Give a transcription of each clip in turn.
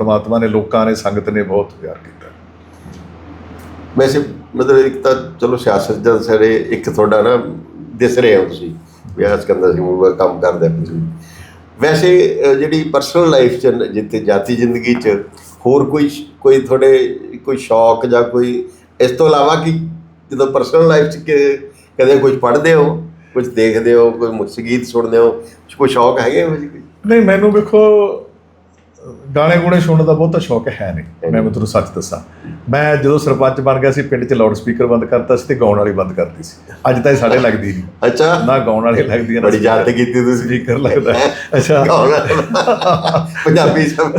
ਪਰਮਾਤਮਾ ਨੇ ਲੋਕਾਂ ਨੇ ਸੰਗਤ ਨੇ ਬਹੁਤ ਪਿਆਰ ਕੀਤਾ। ਵੈਸੇ ਮਤਲਬ ਇੱਕ ਤਾਂ ਚਲੋ ਸਿਆਸਤ ਦਾ ਸਾਰੇ ਇੱਕ ਤੁਹਾਡਾ ਨਾ ਦਿਸ ਰਹੇ ਹੋ ਤੁਸੀਂ ਵਿਆਸ ਕਰਦਾ ਸੀ ਉਹ ਕੰਮ ਕਰਦੇ ਤੁਸੀਂ। ਵੈਸੇ ਜਿਹੜੀ ਪਰਸਨਲ ਲਾਈਫ ਚ ਜਿੱਥੇ ਜਾਤੀ ਜ਼ਿੰਦਗੀ ਚ ਹੋਰ ਕੋਈ ਕੋਈ ਤੁਹਾਡੇ ਕੋਈ ਸ਼ੌਕ ਜਾਂ ਕੋਈ ਇਸ ਤੋਂ ਇਲਾਵਾ ਕਿ ਜਦੋਂ ਪਰਸਨਲ ਲਾਈਫ ਚ ਕਦੇ ਕੁਝ ਪੜ੍ਹਦੇ ਹੋ ਕੁਝ ਦੇਖਦੇ ਹੋ ਕੋਈ ਸੰਗੀਤ ਸੁਣਦੇ ਹੋ ਕੋਈ ਸ਼ੌਕ ਹੈਗੇ ਹੋ ਜੀ ਕੋਈ? ਨਹੀਂ ਮੈਨੂੰ ਵੇਖੋ ਗਾਣੇ ਗੁਣੇ ਸੁਣਨ ਦਾ ਬਹੁਤਾ ਸ਼ੌਕ ਹੈ ਨਹੀਂ ਮੈਂ ਤੁਹਾਨੂੰ ਸੱਚ ਦੱਸਾਂ। ਮੈਂ ਜਦੋਂ ਸਰਪੰਚ ਬਣ ਗਿਆ ਸੀ ਪਿੰਡ 'ਚ ਲਾਊਡ ਸਪੀਕਰ ਬੰਦ ਕਰਤਾ ਸੀ ਤੇ ਗਾਉਣ ਵਾਲੀ ਬੰਦ ਕਰਤੀ ਸੀ। ਅੱਜ ਤਾਂ ਇਹ ਸਾਡੇ ਲੱਗਦੀ ਨਹੀਂ। ਅੱਛਾ। ਨਾ ਗਾਉਣ ਵਾਲੀ ਲੱਗਦੀ ਹੈ ਨਾ ਬੜੀ ਯਾਦ ਕੀਤੀ ਤੁਸੀਂ। ਸਪੀਕਰ ਲੱਗਦਾ। ਹੈ। ਅੱਛਾ। ਪੰਜਾਬੀ ਸਭ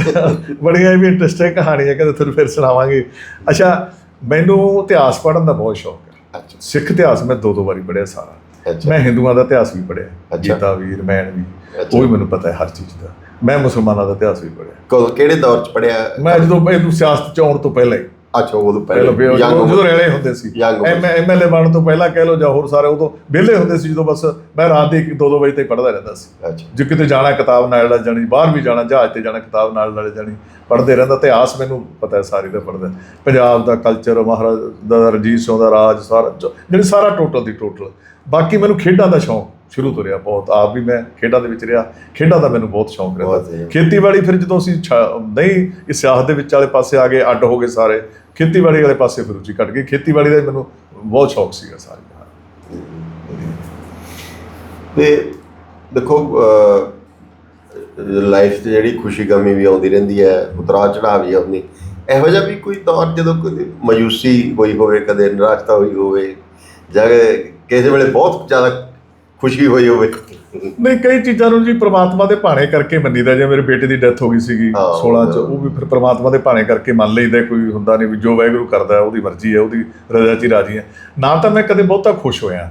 ਬੜੀਆਂ ਵੀ ਇੰਟਰਸਟਿੰਗ ਕਹਾਣੀਆਂ ਕਦੇ ਤੁਹਾਨੂੰ ਫਿਰ ਸੁਣਾਵਾਂਗੇ। ਅੱਛਾ ਮੈਨੂੰ ਇਤਿਹਾਸ ਪੜ੍ਹਨ ਦਾ ਬਹੁਤ ਸ਼ੌਕ ਹੈ। ਅੱਛਾ। ਸਿੱਖ ਇਤਿਹਾਸ ਮੈਂ ਦੋ ਦੋ ਵਾਰੀ ਪੜ੍ਹਿਆ ਸਾਰਾ। ਮੈਂ ਹਿੰਦੂਆਂ ਦਾ ਇਤਿਹਾਸ ਵੀ ਪੜ੍ਹਿਆ ਅੱਛਾ। ਗੀਤਾ ਵੀ ਰਮਾਇਣ ਵੀ। ਉਹ ਵੀ ਮੈਨੂੰ ਪਤਾ ਹੈ ਹਰ ਚੀਜ਼ ਦਾ। ਮੈਂ ਮੁਸਲਮਾਨਾਂ ਦਾ ਇਤਿਹਾਸ ਵੀ ਪੜ੍ਹਿਆ। ਕਦੋਂ ਕਿਹੜੇ ਦੌਰ ਚ ਪੜਿਆ ਮੈਂ ਜਦੋਂ ਇਹਨੂੰ ਸਿਆਸਤ ਚ ਆਉਣ ਤੋਂ ਪਹਿਲਾਂ ਹੀ। ਅੱਛਾ ਉਦੋਂ ਪਹਿਲਾਂ ਜਦੋਂ। ਰੈਲੇ ਹੁੰਦੇ ਸੀ। ਐਮਐਲਏ ਬਣਨ ਤੋਂ ਪਹਿਲਾਂ ਕਹਿ ਲਓ ਜਾਂ ਹੋਰ ਸਾਰੇ ਉਦੋਂ ਵਿਹਲੇ ਹੁੰਦੇ ਸੀ ਜਦੋਂ ਬਸ ਮੈਂ ਰਾਤ ਦੇ 2-2 ਵਜੇ ਤੱਕ ਪੜ੍ਹਦਾ ਰਹਿੰਦਾ ਸੀ। ਅੱਛਾ। ਜੇ ਕਿਤੇ ਜਾਣਾ ਕਿਤਾਬ ਨਾਲ ਲੈ ਜਾਣੀ ਬਾਹਰ ਵੀ ਜਾਣਾ ਜਹਾਜ਼ ਤੇ ਜਾਣਾ ਕਿਤਾਬ ਨਾਲ ਲੈ ਜਾਣੀ ਪੜ੍ਹਦੇ ਰਹਿੰਦਾ। ਇਤਿਹਾਸ ਮੈਨੂੰ ਪਤਾ ਹੈ ਸਾਰੀ ਦਾ ਪੜ੍ਹਦਾ। ਪੰਜਾਬ ਦਾ ਕਲਚਰ ਮਹਾਰਾਜ ਦਾ ਰਣਜੀਤ ਸਿੰਘ ਦਾ ਰਾਜ ਸਾਰਾ ਜਿਹੜੀ ਸਾਰਾ ਟੋਟਲ ਦੀ ਟੋਟਲ ਬਾਕੀ ਮੈਨੂੰ ਖੇਡਾਂ ਦਾ ਸ਼ੌਂਕ ਸ਼ੁਰੂ ਤੋਂ ਰਿਹਾ ਬਹੁਤ। ਆਪ ਵੀ ਮੈਂ ਖੇਡਾਂ ਦੇ ਵਿੱਚ ਰਿਹਾ। ਖੇਡਾਂ ਦਾ ਮੈਨੂੰ ਬਹੁਤ ਸ਼ੌਂਕ ਵਧੀਆ। ਖੇਤੀਬਾੜੀ ਫਿਰ ਜਦੋਂ ਅਸੀਂ ਨਹੀਂ ਇਸ ਸਿਆਸਤ ਦੇ ਵਿੱਚ ਵਾਲੇ ਪਾਸੇ ਆ ਗਏ ਅੱਡ ਹੋ ਗਏ ਸਾਰੇ। ਖੇਤੀਬਾੜੀ ਵਾਲੇ ਪਾਸੇ ਫਿਰ ਰੁਚੀ ਘਟ ਗਈ। ਖੇਤੀਬਾੜੀ ਦਾ ਮੈਨੂੰ ਬਹੁਤ ਸ਼ੌਂਕ ਸੀਗਾ ਸਾਰੇ ਤੇ ਦੇਖੋ ਲਾਈਫ ਤੇ ਜਿਹੜੀ ਖੁਸ਼ੀ ਗਮੀ ਵੀ ਆਉਂਦੀ ਰਹਿੰਦੀ ਹੈ ਉਤਰਾਅ ਚੜਾਅ ਵੀ ਆਉਂਦੀ। ਇਹੋ ਜਿਹਾ ਵੀ ਕੋਈ ਦੌਰ ਜਦੋਂ ਕੋਈ ਮਾਯੂਸੀ ਹੋਈ ਹੋਵੇ ਕਦੇ ਨਿਰਾਸ਼ਤਾ ਹੋਈ ਹੋਵੇ ਜਾਂ ਕਿਸੇ ਵੇਲੇ ਬਹੁਤ ਜ਼ਿਆਦਾ ਖੁਸ਼ੀ ਹੋਈ ਹੋਵੇ। ਨਹੀਂ ਕਈ ਚੀਜ਼ਾਂ ਨੂੰ ਜੀ ਪ੍ਰਮਾਤਮਾ ਦੇ ਭਾਣੇ ਕਰਕੇ ਮੰਨੀਦਾ ਜੇ ਮੇਰੇ ਬੇਟੇ ਦੀ ਡੈਥ ਹੋ ਗਈ ਸੀਗੀ ਹਾਂ, 16 ਚ ਉਹ ਵੀ ਫਿਰ ਪ੍ਰਮਾਤਮਾ ਦੇ ਭਾਣੇ ਕਰਕੇ ਮੰਨ ਲਈਦਾ ਕੋਈ ਹੁੰਦਾ ਨਹੀਂ ਵੀ ਜੋ ਵਾਹਿਗੁਰੂ ਕਰਦਾ ਉਹਦੀ ਮਰਜ਼ੀ ਹੈ ਉਹਦੀ ਰਜ਼ਾ 'ਚ ਹੀ ਰਾਜੀ ਹੈ। ਨਾ ਤਾਂ ਮੈਂ ਕਦੇ ਬਹੁਤਾ ਖੁਸ਼ ਹੋਇਆ।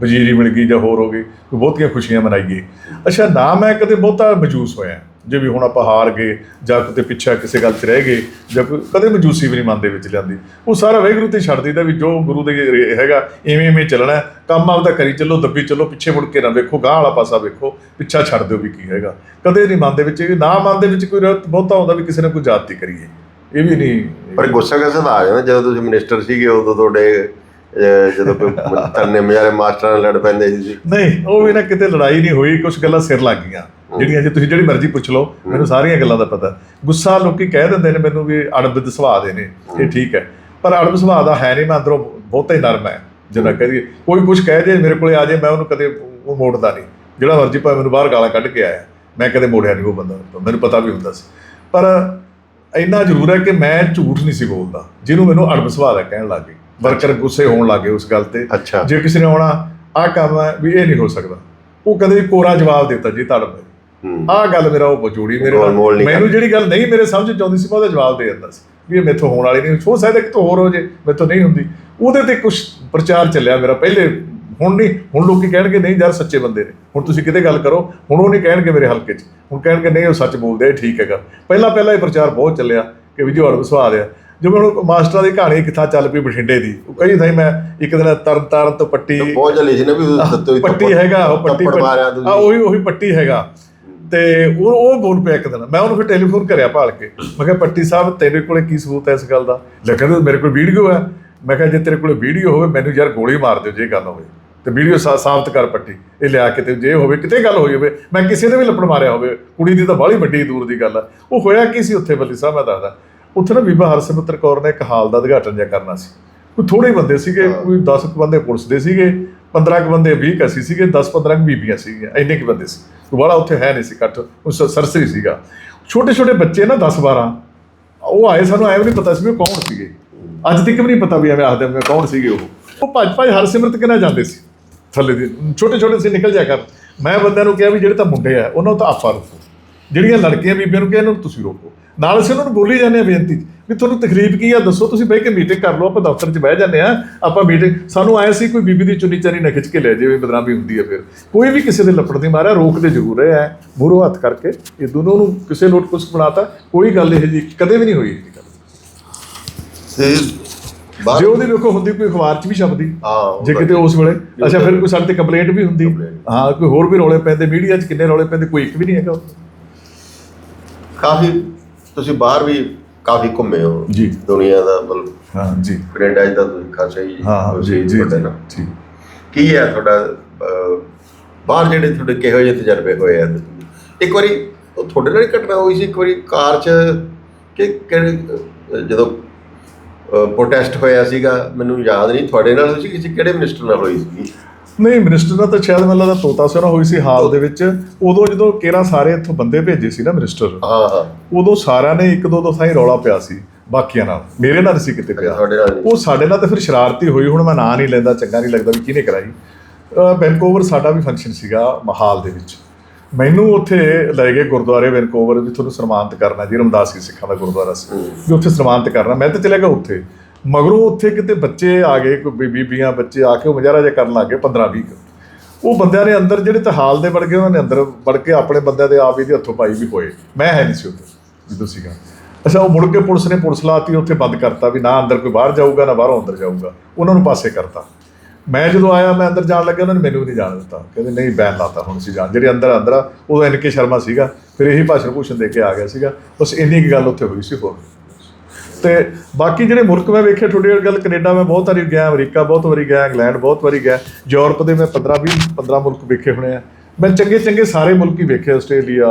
ਵਜ਼ੀਰੀ ਮਿਲ ਗਈ ਜਾਂ ਹੋਰ ਹੋ ਗਈ ਕੋਈ ਬਹੁਤੀਆਂ ਖੁਸ਼ੀਆਂ ਮਨਾਈਏ ਅੱਛਾ ਨਾ ਮੈਂ ਕਦੇ ਬਹੁਤਾ ਮਜੂਸ ਹੋਇਆ। ਜੇ ਵੀ ਹੁਣ ਆਪਾਂ ਹਾਰ ਗਏ ਜਾਂ ਕਿਤੇ ਪਿੱਛਾ ਕਿਸੇ ਗੱਲ 'ਚ ਰਹਿ ਗਏ ਜਾਂ ਕੋਈ ਕਦੇ ਮਜੂਸੀ ਵੀ ਨਹੀਂ ਮਨ ਦੇ ਵਿੱਚ ਲਿਆਂਦੀ। ਉਹ ਸਾਰਾ ਵਾਹਿਗੁਰੂ ਤੇ ਛੱਡ ਦਿੱਤਾ ਵੀ ਜੋ ਗੁਰੂ ਦੇ ਹੈਗਾ ਇਵੇਂ ਇਵੇਂ ਚੱਲਣਾ। ਕੰਮ ਆਪਦਾ ਕਰੀ ਚੱਲੋ ਦੱਬੀ ਚੱਲੋ ਪਿੱਛੇ ਮੁੜ ਕੇ ਨਾ ਵੇਖੋ ਗਾਹ ਵਾਲਾ ਪਾਸਾ ਵੇਖੋ ਪਿੱਛਾ ਛੱਡ ਦਿਓ ਵੀ ਕੀ ਹੈਗਾ। ਕਦੇ ਨਹੀਂ ਮਨ ਦੇ ਵਿੱਚ ਨਾ ਮਨ ਦੇ ਵਿੱਚ ਕੋਈ ਬਹੁਤਾ ਹੁੰਦਾ ਵੀ ਕਿਸੇ ਨੇ ਕੋਈ ਜਾਤੀ ਕਰੀਏ। ਇਹ ਵੀ ਨਹੀਂ ਪਰ ਗੁੱਸਾ ਕਿਸੇ ਦਾ ਆ ਜਾਂਦਾ ਜਦੋਂ ਤੁਸੀਂ ਮਿਨਿਸਟਰ ਸੀਗੇ ਉਦੋਂ ਤੁਹਾਡੇ ਜਦੋਂ ਕੋਈ ਤਰਨੇ ਮਜਾਰੇ ਮਾਸਟਰਾਂ ਨਾਲ ਲੜ ਪੈਂਦੇ ਸੀ। ਨਹੀਂ ਉਹ ਵੀ ਨਾ ਕਿਤੇ ਲੜਾਈ ਨਹੀਂ ਹੋਈ ਕੁਝ ਗੱਲਾਂ ਸਿਰ ਲੱਗ ਗਈਆਂ। ਜਿਹੜੀਆਂ ਜੇ ਤੁਸੀਂ ਜਿਹੜੀ ਮਰਜ਼ੀ ਪੁੱਛ ਲਓ ਮੈਨੂੰ ਸਾਰੀਆਂ ਗੱਲਾਂ ਦਾ ਪਤਾ। ਗੁੱਸਾ ਲੋਕੀ ਕਹਿ ਦਿੰਦੇ ਨੇ ਮੈਨੂੰ ਵੀ ਅੜਬਦ ਸੁਭਾਅ ਦੇ ਨੇ ਇਹ ਠੀਕ ਹੈ। ਪਰ ਅੜਬ ਸੁਭਾਅ ਦਾ ਹੈ ਨਹੀਂ ਮੈਂ ਅੰਦਰੋਂ ਬਹੁਤਾ ਹੀ ਨਰਮ ਹੈ ਜਿੰਨਾ ਕਹਿ ਦਈਏ। ਕੋਈ ਕੁਝ ਕਹਿ ਜੇ ਮੇਰੇ ਕੋਲੇ ਆ ਜੇ ਮੈਂ ਉਹਨੂੰ ਕਦੇ ਉਹ ਮੋੜਦਾ ਨਹੀਂ। ਜਿਹੜਾ ਮਰਜ਼ੀ ਭਾਵੇਂ ਮੈਨੂੰ ਬਾਹਰ ਗਾਲਾਂ ਕੱਢ ਕੇ ਆਇਆ ਮੈਂ ਕਦੇ ਮੋੜਿਆ ਨਹੀਂ ਉਹ ਬੰਦਾ ਮੈਨੂੰ ਪਤਾ ਵੀ ਹੁੰਦਾ ਸੀ। ਪਰ ਇੰਨਾ ਜ਼ਰੂਰ ਹੈ ਕਿ ਮੈਂ ਝੂਠ ਨਹੀਂ ਸੀ ਬੋਲਦਾ ਜਿਹਨੂੰ ਮੈਨੂੰ ਅੜਬ ਸੁਭਾਅ ਦਾ ਕਹਿਣ ਲੱਗੇ ਵਰਕਰ ਗੁੱਸੇ ਹੋਣ ਲੱਗੇ ਉਸ ਗੱਲ ਤੇ। ਜੇ ਕਿਸੇ ਨੇ ਆਉਣਾ ਆਹ ਕੰਮ ਵੀ ਇਹ ਨਹੀਂ ਹੋ ਸਕਦਾ। ਉਹ ਕਦੇ ਕੋਰਾ ਜਵਾਬ ਦਿੱਤਾ ਜੀ ਤੜਪ। ਆਹ ਗੱਲ ਮੇਰਾ ਉਹ ਬਚੂੜੀ ਮੇਰੇ ਨਾਲ। ਨਹੀਂ ਮੈਨੂੰ ਜਿਹੜੀ ਗੱਲ ਨਹੀਂ ਮੇਰੇ ਸਮਝ ਚ ਆਉਂਦੀ ਸੀ ਮੈਂ ਉਹਦਾ ਜਵਾਬ ਦੇ ਦਿੰਦਾ ਸੀ ਵੀ ਇਹ ਮੇਥੋਂ ਹੋਣ ਵਾਲੀ ਨਹੀਂ। ਹੋ ਸਕਦਾ ਕਿ ਤੂੰ ਹੋਰ ਹੋ ਜੇ ਮੇਥੋਂ ਨਹੀਂ ਹੁੰਦੀ। ਉਹਦੇ ਤੇ ਕੁਝ ਪ੍ਰਚਾਰ ਚੱਲਿਆ ਮੇਰਾ। ਪਹਿਲੇ ਹੁਣ ਨਹੀਂ ਹੁਣ ਲੋਕੀ ਕਹਿਣਗੇ ਨਹੀਂ ਯਾਰ ਸੱਚੇ ਬੰਦੇ ਨੇ। ਹੁਣ ਤੁਸੀਂ ਕਿਤੇ ਗੱਲ ਕਰੋ ਹੁਣ ਉਹ ਨਹੀਂ ਕਹਿਣਗੇ ਮੇਰੇ ਹਲਕੇ 'ਚ। ਹੁਣ ਕਹਿਣਗੇ ਨਹੀਂ ਉਹ ਸੱਚ ਬੋਲਦੇ ਠੀਕ ਹੈਗਾ। ਪਹਿਲਾਂ ਪਹਿਲਾਂ ਇਹ ਪ੍ਰਚਾਰ ਬਹੁਤ ਚੱਲਿਆ ਕਿ ਵੀ ਜੋ ਅੜਬ ਸੁਭਾਅ ਆ। ਜਿਵੇਂ ਹੁਣ ਮਾਸਟਰਾਂ ਦੀ ਕਹਾਣੀ ਕਿੱਥਾ ਚੱਲ ਪਈ ਬਠਿੰਡੇ ਦੀ ਉਹ ਕਈ ਥਾਈ ਮੈਂ ਇੱਕ ਦਿਨ ਤਰਨ ਤਾਰਨ ਤੋਂ ਪੱਟੀ ਬਹੁਤ ਜਲੀ ਸੀ ਨਾ ਵੀ ਪੱਟੀ ਹੈਗਾ ਉਹ ਪੱਟੀ ਆ ਉਹੀ ਉਹੀ ਪੱਟੀ ਹੈਗਾ। ਤੇ ਉਹ ਉਹ ਬੋਲ ਪਿਆ ਇੱਕ ਦਿਨ। ਮੈਂ ਉਹਨੂੰ ਫਿਰ ਟੈਲੀਫੋਨ ਕਰਿਆ ਭਾਲ ਕੇ। ਮੈਂ ਕਿਹਾ ਪੱਟੀ ਸਾਹਿਬ ਤੇਰੇ ਕੋਲੇ ਕੀ ਸਬੂਤ ਹੈ ਇਸ ਗੱਲ ਦਾ? ਲੈ ਕਹਿੰਦੇ ਮੇਰੇ ਕੋਲ ਵੀਡੀਓ ਹੈ। ਮੈਂ ਕਿਹਾ ਜੇ ਤੇਰੇ ਕੋਲੇ ਵੀਡੀਓ ਹੋਵੇ ਮੈਨੂੰ ਯਾਰ ਗੋਲੀ ਮਾਰ ਦਿਓ ਜੇ ਗੱਲ ਹੋਵੇ। ਤੇ ਵੀਡੀਓ ਸਾਬਤ ਕਰ ਪੱਟੀ। ਇਹ ਲਿਆ ਕੇ ਤੇ ਜੇ ਹੋਵੇ ਕਿਤੇ ਗੱਲ ਹੋਈ ਹੋਵੇ ਮੈਂ ਕਿਸੇ ਦੇ ਵੀ ਲੱਪੜ ਮਾਰਿਆ ਹੋਵੇ ਕੁੜੀ ਦੀ ਤਾਂ ਬਾਹਲੀ ਵੱਡੀ ਦੂਰ ਦੀ ਗੱਲ ਹੈ ਉਹ ਹੋਇਆ ਕੀ ਸੀ ਉੱਥੇ ਬੱਲੀ ਸਾਹਿਬ ਮੈਂ ਦੱਸਦਾ। ਉੱਥੇ ਨਾ ਬੀਬਾ ਹਰਸਿਮਰਤ ਕੌਰ ਨੇ ਇੱਕ ਹਾਲ ਦਾ ਉਦਘਾਟਨ ਜਿਹਾ ਕਰਨਾ ਸੀ। ਕੋਈ ਥੋੜੇ ਬੰਦੇ ਸੀਗੇ ਕੋਈ 10 ਕੁ ਬੰਦੇ ਪੁਲਿਸ ਦੇ ਸੀਗੇ 15 ਕੁ ਬੰਦੇ 20 ਕਸੀ ਸੀਗੇ 10 15 ਕੁ ਬੀਬੀਆਂ ਸੀਗੀਆਂ ਇੰਨੇ ਕੁ ਬੰਦੇ ਸੀ। ਬੜਾ ਉੱਥੇ ਹੈ ਨਹੀਂ ਸੀ, ਇਕੱਠ। ਉਹ ਸਰਸਰੀ ਸੀਗਾ। ਛੋਟੇ ਛੋਟੇ ਬੱਚੇ ਨਾ 10 12 ਉਹ ਆਏ ਸਾਨੂੰ, ਐਵੇਂ ਨਹੀਂ ਪਤਾ ਸੀ ਵੀ ਉਹ ਕੌਣ ਸੀਗੇ। ਅੱਜ ਤੱਕ ਵੀ ਨਹੀਂ ਪਤਾ ਵੀ ਐਵੇਂ ਆਖਦੇ ਮੈਂ ਕੌਣ ਸੀਗੇ ਉਹ। ਉਹ ਭੱਜ ਭੱਜ ਹਰਸਿਮਰਤ ਕਿਹਨਾਂ ਜਾਂਦੇ ਸੀ? ਥੱਲੇ ਦੇ ਛੋਟੇ ਛੋਟੇ ਸੀ ਨਿਕਲ ਜਾ ਕਰ। ਮੈਂ ਬੰਦਿਆਂ ਨੂੰ ਕਿਹਾ ਵੀ ਜਿਹੜੇ ਤਾਂ ਮੁੰਡੇ ਆ, ਉਹਨਾਂ ਨੂੰ ਤਾਂ ਆਪਾਂ ਰੋਕੋ ਜਿਹੜੀਆਂ ਲੜਕੀਆਂ ਬੀਬੀਆਂ ਨੂੰ ਕਿਹਾ, ਇਹਨਾਂ ਨੂੰ ਤੁਸੀਂ ਰੋਕੋ। ਨਾਲ ਅਸੀਂ ਉਹਨਾਂ ਨੂੰ ਬੋਲੀ ਜਾਂਦੇ ਆ ਬੇਨਤੀ ਵੀ ਤੁਹਾਨੂੰ ਤਕਲੀਫ ਕੀ ਆ ਦੱਸੋ ਤੁਸੀਂ ਬਹਿ ਕੇ ਮੀਟਿੰਗ ਕਰ ਲਓ ਆਪਾਂ ਦਫ਼ਤਰ 'ਚ ਬਹਿ ਜਾਂਦੇ ਆ ਆਪਾਂ ਮੀਟਿੰਗ ਸਾਨੂੰ ਆਇਆ ਸੀ ਕੋਈ ਬੀਬੀ ਦੀ ਚੁੰਨੀ ਚਾਨੀ ਨਾ ਖਿੱਚ ਕੇ ਲੈ ਜਾਵੇ ਬਦਨਾਮੀ ਹੁੰਦੀ ਹੈ ਫਿਰ। ਕੋਈ ਵੀ ਕਿਸੇ ਦੇ ਲੱਪੜ ਨਹੀਂ ਮਾਰਿਆ ਰੋਕਦੇ ਜ਼ਰੂਰ ਹੈ ਮੂਹਰੋਂ ਹੱਥ ਕਰਕੇ ਇਹ ਦੋਨੋਂ ਨੂੰ ਕਿਸੇ ਨੋਟ ਕੁਛ ਬਣਾਤਾ ਕੋਈ ਗੱਲ ਇਹ ਜੀ ਕਦੇ ਵੀ ਨਹੀਂ ਹੋਈ ਇਹ ਗੱਲ। ਤੇ ਜੇ ਉਹਦੀ ਵੇਖੋ ਹੁੰਦੀ ਕੋਈ ਅਖਬਾਰ 'ਚ ਵੀ ਛਪਦੀ ਹਾਂ ਜੇ ਕਿਤੇ ਉਸ ਵੇਲੇ ਅੱਛਾ ਫਿਰ ਕੋਈ ਸਾਡੇ ਤੇ ਕੰਪਲੇਂਟ ਵੀ ਹੁੰਦੀ। ਹਾਂ ਕੋਈ ਹੋਰ ਵੀ ਰੌਲੇ ਪੈਂਦੇ ਮੀਡੀਆ 'ਚ ਕਿੰਨੇ ਰੌਲੇ ਪੈਂਦੇ ਕੋਈ ਇੱਕ ਵੀ ਨਹੀਂ ਹੈਗਾ। ਕਾਫੀ ਤੁਸੀਂ ਬਾਹਰ ਵੀ ਕਾਫੀ ਘੁੰਮੇ ਹੋ। ਜੀ। ਦੁਨੀਆ ਦਾ ਮਤਲਬ ਹਾਂ ਜੀ। ਕੈਨੇਡਾ ਦਾ ਤੁਸੀਂ ਖਾਸਾ ਹੀ ਹਾਂ ਜੀ ਜੀ। ਜੀ। ਕੀ ਹੈ ਤੁਹਾਡਾ ਬਾਹਰ ਜਿਹੜੇ ਤੁਹਾਡੇ ਕਿਹੋ ਜਿਹੇ ਤਜਰਬੇ ਹੋਏ ਆ? ਇੱਕ ਵਾਰੀ ਉਹ ਤੁਹਾਡੇ ਨਾਲ ਹੀ ਘਟਨਾ ਹੋਈ ਸੀ ਇੱਕ ਵਾਰੀ ਕਾਰ 'ਚ ਕਿ ਜਦੋਂ ਪ੍ਰੋਟੈਸਟ ਹੋਇਆ ਸੀਗਾ ਮੈਨੂੰ ਯਾਦ ਨਹੀਂ ਤੁਹਾਡੇ ਨਾਲ ਹੋਈ ਸੀ ਕਿਸੇ ਕਿਹੜੇ ਮਿਨਿਸਟਰ ਨਾਲ ਹੋਈ ਸੀ ਨਹੀਂ ਮਿਨਿਸਟਰ ਨਾਲ ਤਾਂ ਸ਼ਾਇਦ ਮੈਨੂੰ ਲੱਗਦਾ ਤੋਤਾ ਸਿਰਾ ਹੋਈ ਸੀ ਹਾਲ ਦੇ ਵਿੱਚ। ਉਦੋਂ ਜਦੋਂ ਕੇਰਾ ਸਾਰੇ ਇੱਥੋਂ ਬੰਦੇ ਭੇਜੇ ਸੀ ਨਾ ਮਿਨਿਸਟਰ ਹਾਂ ਹਾਂ। ਉਦੋਂ ਸਾਰਿਆਂ ਨੇ ਇੱਕ ਦੋ ਦੋ ਥਾਈਂ ਰੌਲਾ ਪਿਆ ਸੀ ਬਾਕੀਆਂ ਨਾਲ। ਮੇਰੇ ਨਾਲ ਨਹੀਂ ਸੀ ਕਿਤੇ ਪਿਆ। ਤੁਹਾਡੇ ਨਾਲ। ਉਹ ਸਾਡੇ ਨਾਲ ਤਾਂ ਫਿਰ ਸ਼ਰਾਰਤੀ ਹੋਈ ਹੁਣ ਮੈਂ ਨਾਂ ਨਹੀਂ ਲੈਂਦਾ ਚੰਗਾ ਨਹੀਂ ਲੱਗਦਾ ਵੀ ਕਿਹਨੇ ਕਰਾਈ। ਵੈਨਕੂਵਰ ਸਾਡਾ ਵੀ ਫੰਕਸ਼ਨ ਸੀਗਾ ਮਹਾਲ ਦੇ ਵਿੱਚ। ਮੈਨੂੰ ਉੱਥੇ ਲੈ ਗਏ ਗੁਰਦੁਆਰੇ ਵੈਨਕੂਵਰ ਵੀ ਤੁਹਾਨੂੰ ਸਨਮਾਨਿਤ ਕਰਨਾ ਜੀ ਰਮਦਾਸੀ ਸਿੱਖਾਂ ਦਾ ਗੁਰਦੁਆਰਾ ਸੀ। ਵੀ ਉੱਥੇ ਸਨਮਾਨਿਤ ਕਰਨਾ। ਮੈਂ ਤਾਂ ਚਲੇ ਗਿਆ ਉੱਥੇ। ਮਗਰੋਂ ਉੱਥੇ ਕਿਤੇ ਬੱਚੇ ਆ ਗਏ, ਕੋਈ ਬੀ- ਬੀਬੀਆਂ, ਬੱਚੇ ਆ ਕੇ ਉਹ ਮਜ਼ਾਰਾ ਜਿਹਾ ਕਰਨ ਲੱਗੇ 15 20 ਉਹ ਬੰਦਿਆਂ ਨੇ ਅੰਦਰ ਜਿਹੜੇ ਤਾਂ ਹਾਲ ਦੇ ਵੜ ਗਏ, ਉਹਨਾਂ ਨੇ ਅੰਦਰ ਵੜ ਕੇ ਆਪਣੇ ਬੰਦਿਆਂ ਦੇ ਆਪ ਹੀ ਦੇ ਹੱਥੋਂ ਪਾਈ ਵੀ ਹੋਏ। ਮੈਂ ਹੈ ਨਹੀਂ ਸੀ ਉੱਥੇ ਜਦੋਂ ਸੀਗਾ ਅੱਛਾ, ਉਹ ਮੁੜ ਕੇ ਪੁਲਿਸ ਨੇ ਪੁਲਿਸ ਲਾਤੀ, ਉੱਥੇ ਬੰਦ ਕਰਤਾ ਵੀ ਨਾ ਅੰਦਰ ਕੋਈ ਬਾਹਰ ਜਾਊਗਾ, ਨਾ ਬਾਹਰੋਂ ਅੰਦਰ ਜਾਊਗਾ। ਉਹਨਾਂ ਨੂੰ ਪਾਸੇ ਕਰਤਾ। ਮੈਂ ਜਦੋਂ ਆਇਆ, ਮੈਂ ਅੰਦਰ ਜਾਣ ਲੱਗਾ ਉਹਨਾਂ ਨੇ ਮੈਨੂੰ ਵੀ ਨਹੀਂ ਜਾਣ ਦਿੱਤਾ। ਕਹਿੰਦੇ, ਨਹੀਂ, ਬੈਨ ਲਾਤਾ ਹੁਣ ਸੀ ਜਾਣ। ਜਿਹੜੇ ਅੰਦਰ ਅੰਦਰ ਆ, ਉਦੋਂ ਐਨ ਕੇ ਸ਼ਰਮਾ ਸੀਗਾ, ਫਿਰ ਇਹੀ ਭਾਸ਼ਣ ਭੂਸ਼ਣ ਦੇ ਕੇ ਆ ਗਿਆ ਸੀਗਾ। ਬਸ ਇੰਨੀ ਕੁ ਗੱਲ ਉੱਥੇ ਹੋਈ ਸੀ ਹੋਰ। ਤੇ ਬਾਕੀ ਜਿਹੜੇ ਮੁਲਕ ਮੈਂ ਵੇਖੇ ਤੁਹਾਡੀ ਵਾਲੀ ਗੱਲ ਕੈਨੇਡਾ ਮੈਂ ਬਹੁਤ ਵਾਰੀ ਗਿਆ ਅਮਰੀਕਾ ਬਹੁਤ ਵਾਰੀ ਗਿਆ ਇੰਗਲੈਂਡ ਬਹੁਤ ਵਾਰੀ ਗਿਆ ਯੂਰਪ ਦੇ ਮੈਂ 15 20 15 ਮੁਲਕ ਵੇਖੇ ਹੋਣੇ ਆ। ਮੈਂ ਚੰਗੇ ਚੰਗੇ ਸਾਰੇ ਮੁਲਕ ਹੀ ਵੇਖੇ ਆਸਟ੍ਰੇਲੀਆ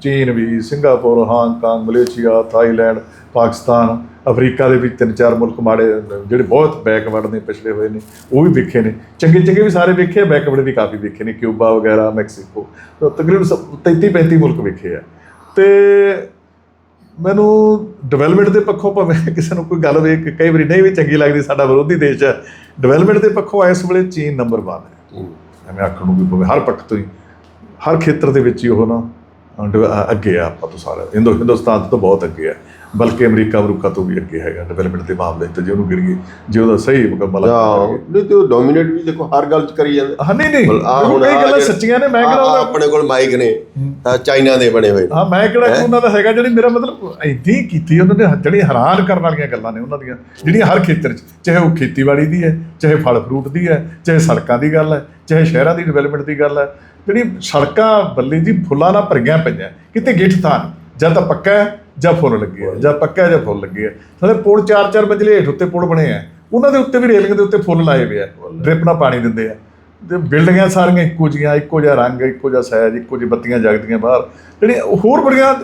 ਚੀਨ ਵੀ Singapore Hong Kong Malaysia Thailand Pakistan Africa ਦੇ ਵਿੱਚ ਤਿੰਨ ਚਾਰ ਮੁਲਕ ਮਾੜੇ ਜਿਹੜੇ ਬਹੁਤ ਬੈਕਵਰਡ ਨੇ ਪਿਛੜੇ ਹੋਏ ਨੇ ਉਹ ਵੀ ਵੇਖੇ ਨੇ। ਚੰਗੇ ਚੰਗੇ ਵੀ ਸਾਰੇ ਵੇਖੇ ਬੈਕਵਰਡ ਵੀ ਕਾਫੀ ਵੇਖੇ ਨੇ ਕਿਊਬਾ ਵਗੈਰਾ ਮੈਕਸੀਕੋ ਤਕਰੀਬਨ 33 35 ਮੁਲਕ ਵੇਖੇ ਆ। ਤੇ ਮੈਨੂੰ ਡਿਵੈਲਪਮੈਂਟ ਦੇ ਪੱਖੋਂ ਭਾਵੇਂ ਕਿਸੇ ਨੂੰ ਕੋਈ ਗੱਲ ਵੇਖ ਕਈ ਵਾਰੀ ਨਹੀਂ ਵੀ ਚੰਗੀ ਲੱਗਦੀ ਸਾਡਾ ਵਿਰੋਧੀ ਦੇਸ਼ ਹੈ। ਡਿਵੈਲਪਮੈਂਟ ਦੇ ਪੱਖੋਂ ਇਸ ਵੇਲੇ ਚੀਨ ਨੰਬਰ 1 ਹੈ। ਐਵੇਂ ਆਖਣ ਨੂੰ ਵੀ ਪਵੇ ਹਰ ਪੱਖ ਤੋਂ ਹੀ ਹਰ ਖੇਤਰ ਦੇ ਵਿੱਚ ਹੀ ਉਹ ਨਾ ਅੱਗੇ ਆ ਆਪਾਂ ਤੋਂ ਸਾਰਾ। ਹਿੰਦੂ ਹਿੰਦੁਸਤਾਨ ਤੋਂ ਬਹੁਤ ਅੱਗੇ ਆ। ਬਲਕਿ ਅਮਰੀਕਾ ਅਮਰੀਕਾ ਤੋਂ ਵੀ ਅੱਗੇ ਹੈਗਾ ਡਿਵੈਲਪਮੈਂਟ ਦੇ ਮਾਮਲੇ 'ਚ ਜੇ ਉਹਨੂੰ ਗਿਣੀਏ ਜੇ ਉਹਦਾ ਸਹੀ ਮੁਕੰਮਲ ਹਾਂ ਨਹੀਂ ਤੇ ਉਹ ਡੋਮੀਨੇਟ ਵੀ ਦੇਖੋ ਹਰ ਗੱਲ 'ਚ ਕਰੀ ਜਾਂਦੇ। ਹਾਂ ਨਹੀਂ ਨਹੀਂ ਦੇਖੋ, ਹੁਣ ਆਹ ਗੱਲਾਂ ਸੱਚੀਆਂ ਨੇ ਮੈਂ ਕਿਹੜਾ ਆਪਣੇ ਕੋਲ ਮਾਈਕ ਨੇ ਚਾਈਨਾ ਦੇ ਬਣੇ ਹੋਏ ਹਾਂ ਮੈਂ ਕਿਹੜਾ ਉਹਨਾਂ ਦਾ ਹੈਗਾ ਜਿਹੜੀ ਮੇਰਾ ਮਤਲਬ ਇੰਨੀ ਕੀਤੀ ਉਹਨਾਂ ਨੇ ਜਿਹੜੀ ਹੈਰਾਨ ਕਰਨ ਵਾਲੀਆਂ ਗੱਲਾਂ ਨੇ ਉਹਨਾਂ ਦੀਆਂ ਜਿਹੜੀਆਂ ਹਰ ਖੇਤਰ 'ਚ ਚਾਹੇ ਉਹ ਖੇਤੀਬਾੜੀ ਦੀ ਹੈ ਚਾਹੇ ਫਲ ਫਰੂਟ ਦੀ ਹੈ ਚਾਹੇ ਸੜਕਾਂ ਦੀ ਗੱਲ ਹੈ ਚਾਹੇ ਸ਼ਹਿਰਾਂ ਦੀ ਡਿਵੈਲਪਮੈਂਟ ਦੀ ਗੱਲ ਹੈ ਜਿਹੜੀ ਸੜਕਾਂ ਬੱਲੇ ਜੀ ਫੁੱਲਾਂ ਨਾਲ ਭਰੀਆਂ ਪਈਆਂ ਕਿਤੇ ਗਿੱਠ ਥਾਂ। ਜਾਂ ਤਾਂ ਪੱਕਾ ਹੈ ਜਾਂ ਫੁੱਲ ਲੱਗੇ ਆ ਜਾਂ ਪੱਕਾ ਜਾਂ ਫੁੱਲ ਲੱਗੇ ਆ। ਸਾਰੇ ਪੁਲ ਚਾਰ ਚਾਰ ਮੰਜ਼ਲੇ ਹੇਠ ਉੱਤੇ ਪੁਲ ਬਣੇ ਆ। ਉਹਨਾਂ ਦੇ ਉੱਤੇ ਵੀ ਰੇਲਿੰਗ ਦੇ ਉੱਤੇ ਫੁੱਲ ਲਾਏ ਹੋਏ ਆ ਡ੍ਰਿਪ ਨਾਲ ਪਾਣੀ ਦਿੰਦੇ ਆ। ਤੇ ਬਿਲਡਿੰਗਾਂ ਸਾਰੀਆਂ ਇੱਕੋ ਜੀਆਂ ਇੱਕੋ ਜਿਹਾ ਰੰਗ ਇੱਕੋ ਜਿਹਾ ਸਾਈਜ਼ ਇੱਕੋ ਜਿਹੀ ਬੱਤੀਆਂ ਜਗਦੀਆਂ ਬਾਹਰ। ਜਿਹੜੀ ਹੋਰ ਬੜੀਆਂ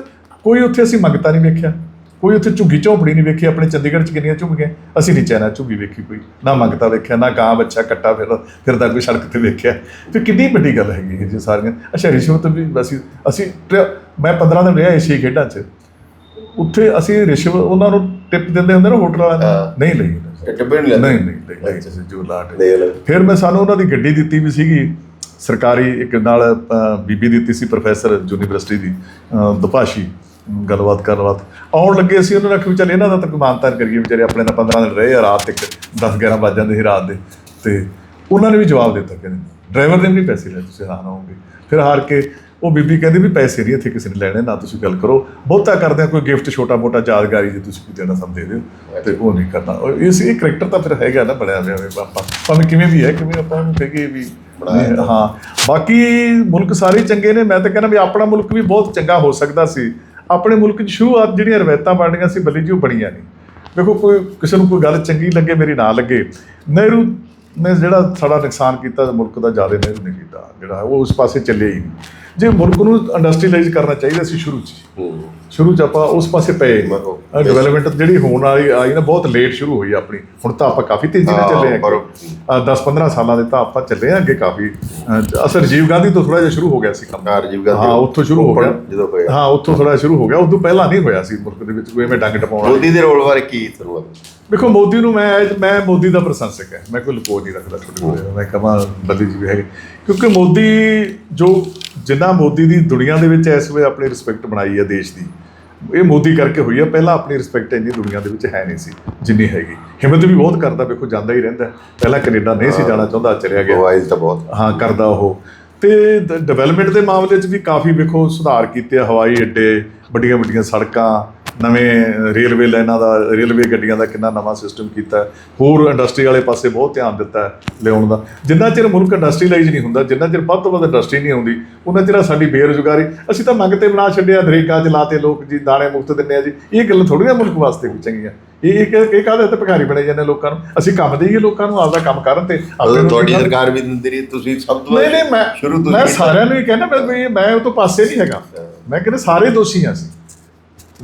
ਕੋਈ ਉੱਥੇ ਅਸੀਂ ਮੰਗਤਾ ਨਹੀਂ ਵੇਖਿਆ। ਕੋਈ ਉੱਥੇ ਝੁੱਗੀ ਝੌਂਪੜੀ ਨਹੀਂ ਵੇਖੀ ਆਪਣੇ ਚੰਡੀਗੜ੍ਹ ਚ ਕਿੰਨੀਆਂ ਝੁੱਗੀਆਂ। ਅਸੀਂ ਨਹੀਂ ਚਾਹਨਾ ਝੁੱਗੀ ਵੇਖੀ ਕੋਈ ਨਾ ਮੰਗਤਾ ਵੇਖਿਆ ਨਾ ਗਾਂ ਬੱਚਾ ਕੱਟਾ ਫਿਰ ਫਿਰਦਾ ਕੋਈ ਸੜਕ ਤੇ ਵੇਖਿਆ। ਤੇ ਕਿੰਨੀ ਵੱਡੀ ਗੱਲ ਹੈਗੀ ਇਹ ਜੀ ਸਾਰੀਆਂ। ਅੱਛਾ ਰਿਸ਼ਵਤ ਵੀ ਅਸੀਂ ਅਸੀਂ ਮੈਂ 15 ਦਿਨ ਰਿਹਾ ਏਸ਼ੀਆ ਖੇਡਾਂ 'ਚ। ਉੱਥੇ ਅਸੀਂ ਰਿਸ਼ਵਤ ਉਹਨਾਂ ਨੂੰ ਟਿਪ ਦਿੰਦੇ ਹੁੰਦੇ ਨਾ ਹੋਟਲ ਵਾਲਿਆਂ। ਨੂੰ ਨਹੀਂ ਲਈ। ਟਿੱਬੇ ਨਹੀਂ ਲੈਂਦੇ? ਨਹੀਂ ਨਹੀਂ ਲਈ ਅਸੀਂ ਜੋ ਲਾਟ ਫਿਰ ਮੈਂ ਸਾਨੂੰ ਉਹਨਾਂ ਦੀ ਗੱਡੀ ਦਿੱਤੀ ਵੀ ਸੀਗੀ। ਸਰਕਾਰੀ ਇੱਕ ਨਾਲ ਬੀਬੀ ਦਿੱਤੀ ਸੀ ਪ੍ਰੋਫੈਸਰ ਯੂਨੀਵਰਸਿਟੀ ਦੀ ਅ, ਦੁਭਾਸ਼ੀ ਗੱਲਬਾਤ ਕਰਨ ਵਾਸਤੇ। ਆਉਣ ਲੱਗੇ ਅਸੀਂ ਉਹਨਾਂ ਨੂੰ ਆਖਿਆ ਚੱਲ ਇਹਨਾਂ ਦਾ ਤਾਂ ਮਾਨਤਾਨ ਕਰੀਏ ਵਿਚਾਰੇ ਆਪਣੇ ਨਾਲ 15 ਦਿਨ ਰਹੇ ਆ ਰਾਤ ਤੱਕ 10 11 ਵੱਜ ਜਾਂਦੇ ਸੀ ਰਾਤ ਦੇ। ਤੇ ਉਹਨਾਂ ਨੇ ਵੀ ਜਵਾਬ ਦਿੱਤਾ ਕਹਿੰਦੇ ਡਰਾਈਵਰ ਨੇ ਵੀ ਪੈਸੇ ਲਏ ਤੁਸੀਂ ਹੈਰਾਨ ਹੋਵੋਗੇ। ਫਿਰ ਹਾਰ ਕੇ ਉਹ ਬੀਬੀ ਕਹਿੰਦੀ ਵੀ ਪੈਸੇ ਨਹੀਂ ਇੱਥੇ ਕਿਸੇ ਨੇ ਲੈਣੇ ਨਾ ਤੁਸੀਂ ਗੱਲ ਕਰੋ। ਬਹੁਤਾ ਕਰਦੇ ਆ ਕੋਈ ਗਿਫਟ ਛੋਟਾ ਮੋਟਾ ਯਾਦਗਾਰੀ ਜੇ ਤੁਸੀਂ ਕੋਈ ਦੇਣਾ ਸਭ ਦੇ ਦਿਓ ਤੇ ਉਹ ਨਹੀਂ ਕਰਨਾ। ਉਹ ਇਸ ਇਹ ਕਰੈਕਟਰ ਤਾਂ ਫਿਰ ਹੈਗਾ ਨਾ ਬਣਿਆ ਹੋਇਆ ਵੀ ਆਪਾਂ ਭਾਵੇਂ ਕਿਵੇਂ ਵੀ ਹੈ ਕਿਵੇਂ ਆਪਾਂ ਨੂੰ ਕਹੀਏ ਵੀ ਬਣਾਇਆ ਹਾਂ। ਬਾਕੀ ਮੁਲਕ ਸਾਰੇ ਚੰਗੇ ਨੇ ਮੈਂ ਤਾਂ ਕਹਿੰਦਾ ਵੀ ਆਪਣਾ ਮੁਲਕ ਵੀ ਬਹੁਤ ਚੰਗਾ ਹੋ ਸਕਦਾ ਸੀ। ਆਪਣੇ ਮੁਲਕ 'ਚ ਸ਼ੁਰੂਆਤ ਜਿਹੜੀਆਂ ਰਵਾਇਤਾਂ ਬਣਨੀਆਂ ਸੀ ਬੱਲੀ ਜੀ ਉਹ ਬਣੀਆਂ ਨਹੀਂ। ਦੇਖੋ ਕੋਈ ਕਿਸੇ ਨੂੰ ਕੋਈ ਗੱਲ ਚੰਗੀ ਲੱਗੇ ਮੇਰੀ ਨਾ ਲੱਗੇ। ਨਹਿਰੂ ਨੇ ਜਿਹੜਾ ਸਾਡਾ ਨੁਕਸਾਨ ਕੀਤਾ ਮੁਲਕ ਦਾ ਜ਼ਿਆਦਾ ਨਹਿਰੂ ਨੇ ਕੀਤਾ ਜਿਹੜਾ ਉਹ ਉਸ ਪਾਸੇ ਚੱਲੇ ਹੀ ਨਹੀਂ। ਜੇ ਮੁਲਕ ਨੂੰ ਇੰਡਸਟਰੀਅਲਾਈਜ਼ ਕਰਨਾ ਚਾਹੀਦਾ ਸੀ ਸ਼ੁਰੂ 'ਚ ਸ਼ੁਰੂ 'ਚ ਆਪਾਂ ਉਸ ਪਾਸੇ ਪਏ। ਡਿਵੈਲਪਮੈਂਟ ਜਿਹੜੀ ਹੋਣ ਵਾਲੀ ਆਈ ਨਾ ਬਹੁਤ ਲੇਟ ਸ਼ੁਰੂ ਹੋਈ ਆਪਣੀ। ਹੁਣ ਤਾਂ ਆਪਾਂ ਕਾਫੀ ਤੇਜ਼ੀ ਨਾਲ ਚੱਲੇ ਆ ਪਰ- 10 15 ਸਾਲਾਂ ਦੇ ਤਾਂ ਆਪਾਂ ਚੱਲੇ ਆ ਅੱਗੇ ਕਾਫੀ। ਅਸਰ ਰਾਜੀਵ ਗਾਂਧੀ ਤੋਂ ਥੋੜਾ ਜਿਹਾ ਸ਼ੁਰੂ ਹੋ ਗਿਆ ਸੀ ਕੰਮ। ਸਰਕਾਰ ਜੀਵ ਗਾਂਧੀ ਹਾਂ ਉੱਥੋਂ ਸ਼ੁਰੂ ਹੋ ਗਿਆ। ਜਦੋਂ ਹੋਇਆ। ਹਾਂ ਉੱਥੋਂ ਥੋੜਾ ਸ਼ੁਰੂ ਹੋ ਗਿਆ। ਉਦੋਂ ਪਹਿਲਾਂ ਨਹੀਂ ਹੋਇਆ ਸੀ ਮੁਲਕ ਦੇ ਵਿੱਚ ਕੋਈ ਐਵੇਂ ਡੰਗ ਟਪਾਉਣਾ ਮੋਦੀ ਦੇ ਰੋਲ ਬਾਰੇ ਕੀ ਤੁਹਾਨੂੰ ਦੇਖੋ ਮੋਦੀ ਨੂੰ ਮੈਂ ਮੈਂ ਮੋਦੀ ਦਾ ਪ੍ਰਸ਼ੰਸਕ ਹੈ। ਮੈਂ ਕੋਈ ਲੁਕੋ ਨਹੀਂ ਰੱਖਦਾ ਤੁਹਾਡੇ ਕੋਲ। ਮੈਂ ਕਹਾਂ ਬੱਲੀ ਜੀ ਵੀ ਹੈਗੇ। ਕਿਉਂਕਿ ਮੋਦੀ ਜੋ ਜਿੰਨਾ ਮੋਦੀ ਦੀ ਦੁਨੀਆ ਦੇ ਵਿੱਚ ਇਸ ਵੇਲੇ ਆਪਣੀ ਰਿਸਪੈਕਟ ਬਣਾਈ ਹੈ ਦੇਸ਼ ਦੀ ਇਹ ਮੋਦੀ ਕਰਕੇ ਹੋਈ ਹੈ ਪਹਿਲਾਂ ਆਪਣੀ ਰਿਸਪੈਕਟ ਇੰਨੀ ਦੁਨੀਆ ਦੇ ਵਿੱਚ ਹੈ ਨਹੀਂ ਸੀ ਜਿੰਨੀ ਹੈਗੀ। ਹਿੰਮਤ ਵੀ ਬਹੁਤ ਕਰਦਾ ਵੇਖੋ ਜਾਂਦਾ ਹੀ ਰਹਿੰਦਾ ਪਹਿਲਾਂ ਕੈਨੇਡਾ ਨਹੀਂ ਸੀ ਜਾਣਾ ਚਾਹੁੰਦਾ ਚਲਿਆ ਗਿਆ। ਵਾਈਜ਼ ਤਾਂ ਬਹੁਤ। ਹਾਂ ਕਰਦਾ ਉਹ। ਤੇ ਡਿਵੈਲਪਮੈਂਟ ਦੇ ਮਾਮਲੇ 'ਚ ਵੀ ਕਾਫੀ ਵੇਖੋ ਸੁਧਾਰ ਕੀਤੇ ਆ, ਹਵਾਈ ਅੱਡੇ ਵੱਡੀਆਂ ਵੱਡੀਆਂ ਸੜਕਾਂ ਨਵੇਂ ਰੇਲਵੇ ਲਾਈਨਾਂ ਦਾ ਰੇਲਵੇ ਗੱਡੀਆਂ ਦਾ ਕਿੰਨਾ ਨਵਾਂ ਸਿਸਟਮ ਕੀਤਾ। ਹੋਰ ਇੰਡਸਟਰੀ ਵਾਲੇ ਪਾਸੇ ਬਹੁਤ ਧਿਆਨ ਦਿੱਤਾ ਲਿਆਉਣ ਦਾ। ਜਿੰਨਾ ਚਿਰ ਮੁਲਕ ਇੰਡਸਟਰੀਲਾਈਜ਼ ਨਹੀਂ ਹੁੰਦਾ ਜਿੰਨਾ ਚਿਰ ਵੱਧ ਤੋਂ ਵੱਧ ਇੰਡਸਟਰੀ ਨਹੀਂ ਆਉਂਦੀ ਉਹਨਾਂ ਚਿਰ ਸਾਡੀ ਬੇਰੁਜ਼ਗਾਰੀ। ਅਸੀਂ ਤਾਂ ਮੰਗ ਤੇ ਬਣਾ ਛੱਡਿਆ ਨਰੇਗਾ ਚ ਲਾਤੇ ਲੋਕ ਜੀ ਦਾਣੇ ਮੁਫਤ ਦਿੰਦੇ ਆ ਜੀ। ਇਹ ਗੱਲ ਥੋੜੀਆਂ ਮੁਲਕ ਵਾਸਤੇ ਵੀ ਚੰਗੀਆਂ। ਇਹ ਇਹ ਕਿ- ਇਹ ਕਾਹਦੇ ਤੇ ਭਿਖਾਰੀ ਬਣੇ ਜਾਂਦੇ ਲੋਕਾਂ ਨੂੰ? ਅਸੀਂ ਕੰਮ ਦੇਈਏ ਲੋਕਾਂ ਨੂੰ ਆਪਦਾ ਕੰਮ ਕਰਨ ਤੇ। ਤੁਹਾਡੀ ਸਰਕਾਰ ਵੀ ਦਿੰਦੀ ਰਹੀ ਤੁਸੀਂ ਸਭ ਤੋਂ ਨਹੀਂ ਨਹੀਂ ਮੈਂ ਸ਼ੁਰੂ ਤੋਂ ਮੈਂ। ਸਾਰਿਆਂ ਨੂੰ ਹੀ ਕਹਿੰਦਾ ਮੈਂ ਮੈਂ ਉਹ ਤੋਂ ਪਾਸੇ ਨਹੀਂ ਹੈਗਾ। ਮੈਂ ਕਹਿੰਦਾ ਸਾਰੇ ਦੋਸ਼ੀ ਆ ਅਸੀਂ।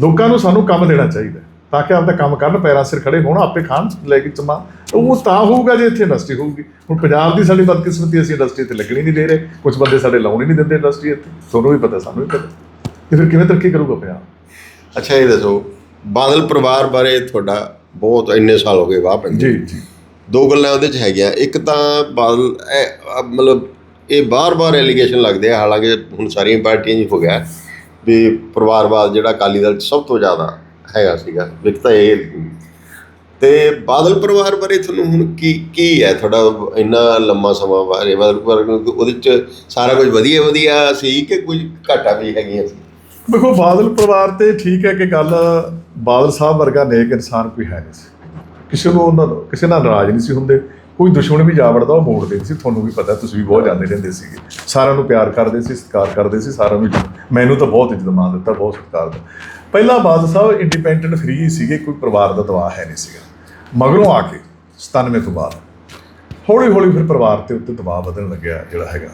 ਲੋਕਾਂ ਨੂੰ ਸਾਨੂੰ ਕੰਮ ਦੇਣਾ ਚਾਹੀਦਾ ਤਾਂ ਕਿ ਆਪਦਾ ਕੰਮ ਕਰਨ ਪੈਰਾਂ ਸਿਰ ਖੜੇ ਹੋਣ ਆਪੇ ਖਾਣ ਲੈ ਕੇ ਚਮਾ ਉਹ ਤਾਂ ਹੋਊਗਾ ਜੇ ਇੱਥੇ ਇੰਡਸਟਰੀ ਹੋਊਗੀ। ਹੁਣ ਪੰਜਾਬ ਦੀ ਸਾਡੀ ਬਦਕਿਸਮਤੀ ਅਸੀਂ ਇੰਡਸਟਰੀ ਤੇ ਲੱਗਣੀ ਨਹੀਂ ਦੇ ਰਹੇ। ਕੁਝ ਬੰਦੇ ਸਾਡੇ ਲਾਉਣ ਹੀ ਨਹੀਂ ਦਿੰਦੇ ਇੰਡਸਟਰੀ ਇੱਥੇ। ਤੁਹਾਨੂੰ ਵੀ ਪਤਾ ਸਾਨੂੰ ਵੀ ਪਤਾ। ਤੇ ਫਿਰ ਕਿਵੇਂ ਤਰੱਕੀ ਕਰੂਗਾ ਪੰਜਾਬ? ਅੱਛਾ ਇਹ ਦੱਸੋ ਬਾਦਲ ਪਰਿਵਾਰ ਬਾਰੇ ਤੁਹਾਡਾ ਬਹੁਤ ਇੰਨੇ ਸਾਲ ਹੋ ਗਏ ਵਾਹ ਪੈਂਦੇ। ਜੀ ਜੀ। ਦੋ ਗੱਲਾਂ ਉਹਦੇ ਚ ਹੈਗੀਆਂ। ਇੱਕ ਤਾਂ ਬਾਦਲ ਮਤਲਬ ਇਹ ਬਾਰ-ਬਾਰ ਐਲੀਗੇਸ਼ਨ ਲੱਗਦੇ ਆ। ਹਾਲਾਂਕਿ ਹੁਣ ਸਾਰੀਆਂ ਪਾਰਟੀਆਂ 'ਚ ਹੋ ਗਿਆ। ਵੀ ਪਰਿਵਾਰਵਾਦ ਜਿਹੜਾ ਅਕਾਲੀ ਦਲ 'ਚ ਸਭ ਤੋਂ ਜ਼ਿਆਦਾ ਹੈਗਾ ਸੀਗਾ ਇੱਕ ਤਾਂ ਇਹ ਤੇ ਬਾਦਲ ਪਰਿਵਾਰ ਬਾਰੇ ਤੁਹਾਨੂੰ ਹੁਣ ਕੀ ਕੀ ਹੈ ਤੁਹਾਡਾ ਇੰਨਾ ਲੰਮਾ ਸਮਾਂ ਬਾਰੇ? ਬਾਦਲ ਪਰਿਵਾਰ ਉਹਦੇ 'ਚ ਸਾਰਾ ਕੁਝ ਵਧੀਆ ਵਧੀਆ ਸੀ ਕਿ ਕੁਝ ਘਾਟਾ ਵੀ ਹੈਗੀਆਂ ਸੀ? ਦੇਖੋ, ਬਾਦਲ ਪਰਿਵਾਰ ਤੇ ਠੀਕ ਹੈ ਕਿ ਗੱਲ ਬਾਦਲ ਸਾਹਿਬ ਵਰਗਾ ਨੇਕ ਇਨਸਾਨ ਕੋਈ ਹੈ ਨਹੀਂ ਸੀ। ਕਿਸੇ ਨੂੰ ਉਹਨਾਂ ਨੂੰ, ਕਿਸੇ ਨਾਲ ਨਾਰਾਜ਼ ਨਹੀਂ ਸੀ ਹੁੰਦੇ। ਕੋਈ ਦੁਸ਼ਮਣ ਵੀ ਜਾ ਵੜਦਾ ਉਹ ਮੋੜਦੇ ਸੀ। ਤੁਹਾਨੂੰ ਵੀ ਪਤਾ ਤੁਸੀਂ ਵੀ ਬਹੁਤ ਜਾਂਦੇ ਰਹਿੰਦੇ ਸੀਗੇ। ਸਾਰਿਆਂ ਨੂੰ ਪਿਆਰ ਕਰਦੇ ਸੀ ਸਤਿਕਾਰ ਕਰਦੇ ਸੀ ਸਾਰਿਆਂ ਨੂੰ ਮੈਨੂੰ ਤਾਂ ਬਹੁਤ ਇੱਜ਼ਤ ਮਾਨ ਦਿੱਤਾ ਬਹੁਤ ਸਤਿਕਾਰ ਦਿੱਤਾ। ਪਹਿਲਾਂ ਬਾਦਲ ਸਾਹਿਬ ਇੰਡੀਪੈਂਡੈਂਟ ਫ੍ਰੀ ਸੀਗੇ ਕੋਈ ਪਰਿਵਾਰ ਦਾ ਦਬਾਅ ਹੈ ਨਹੀਂ ਸੀਗਾ। ਮਗਰੋਂ ਆ ਕੇ 97 ਤੋਂ ਬਾਅਦ ਹੌਲੀ ਹੌਲੀ ਫਿਰ ਪਰਿਵਾਰ ਤੇ ਉੱਤੇ ਦਬਾਅ ਵਧਣ ਲੱਗਿਆ ਜਿਹੜਾ ਹੈਗਾ।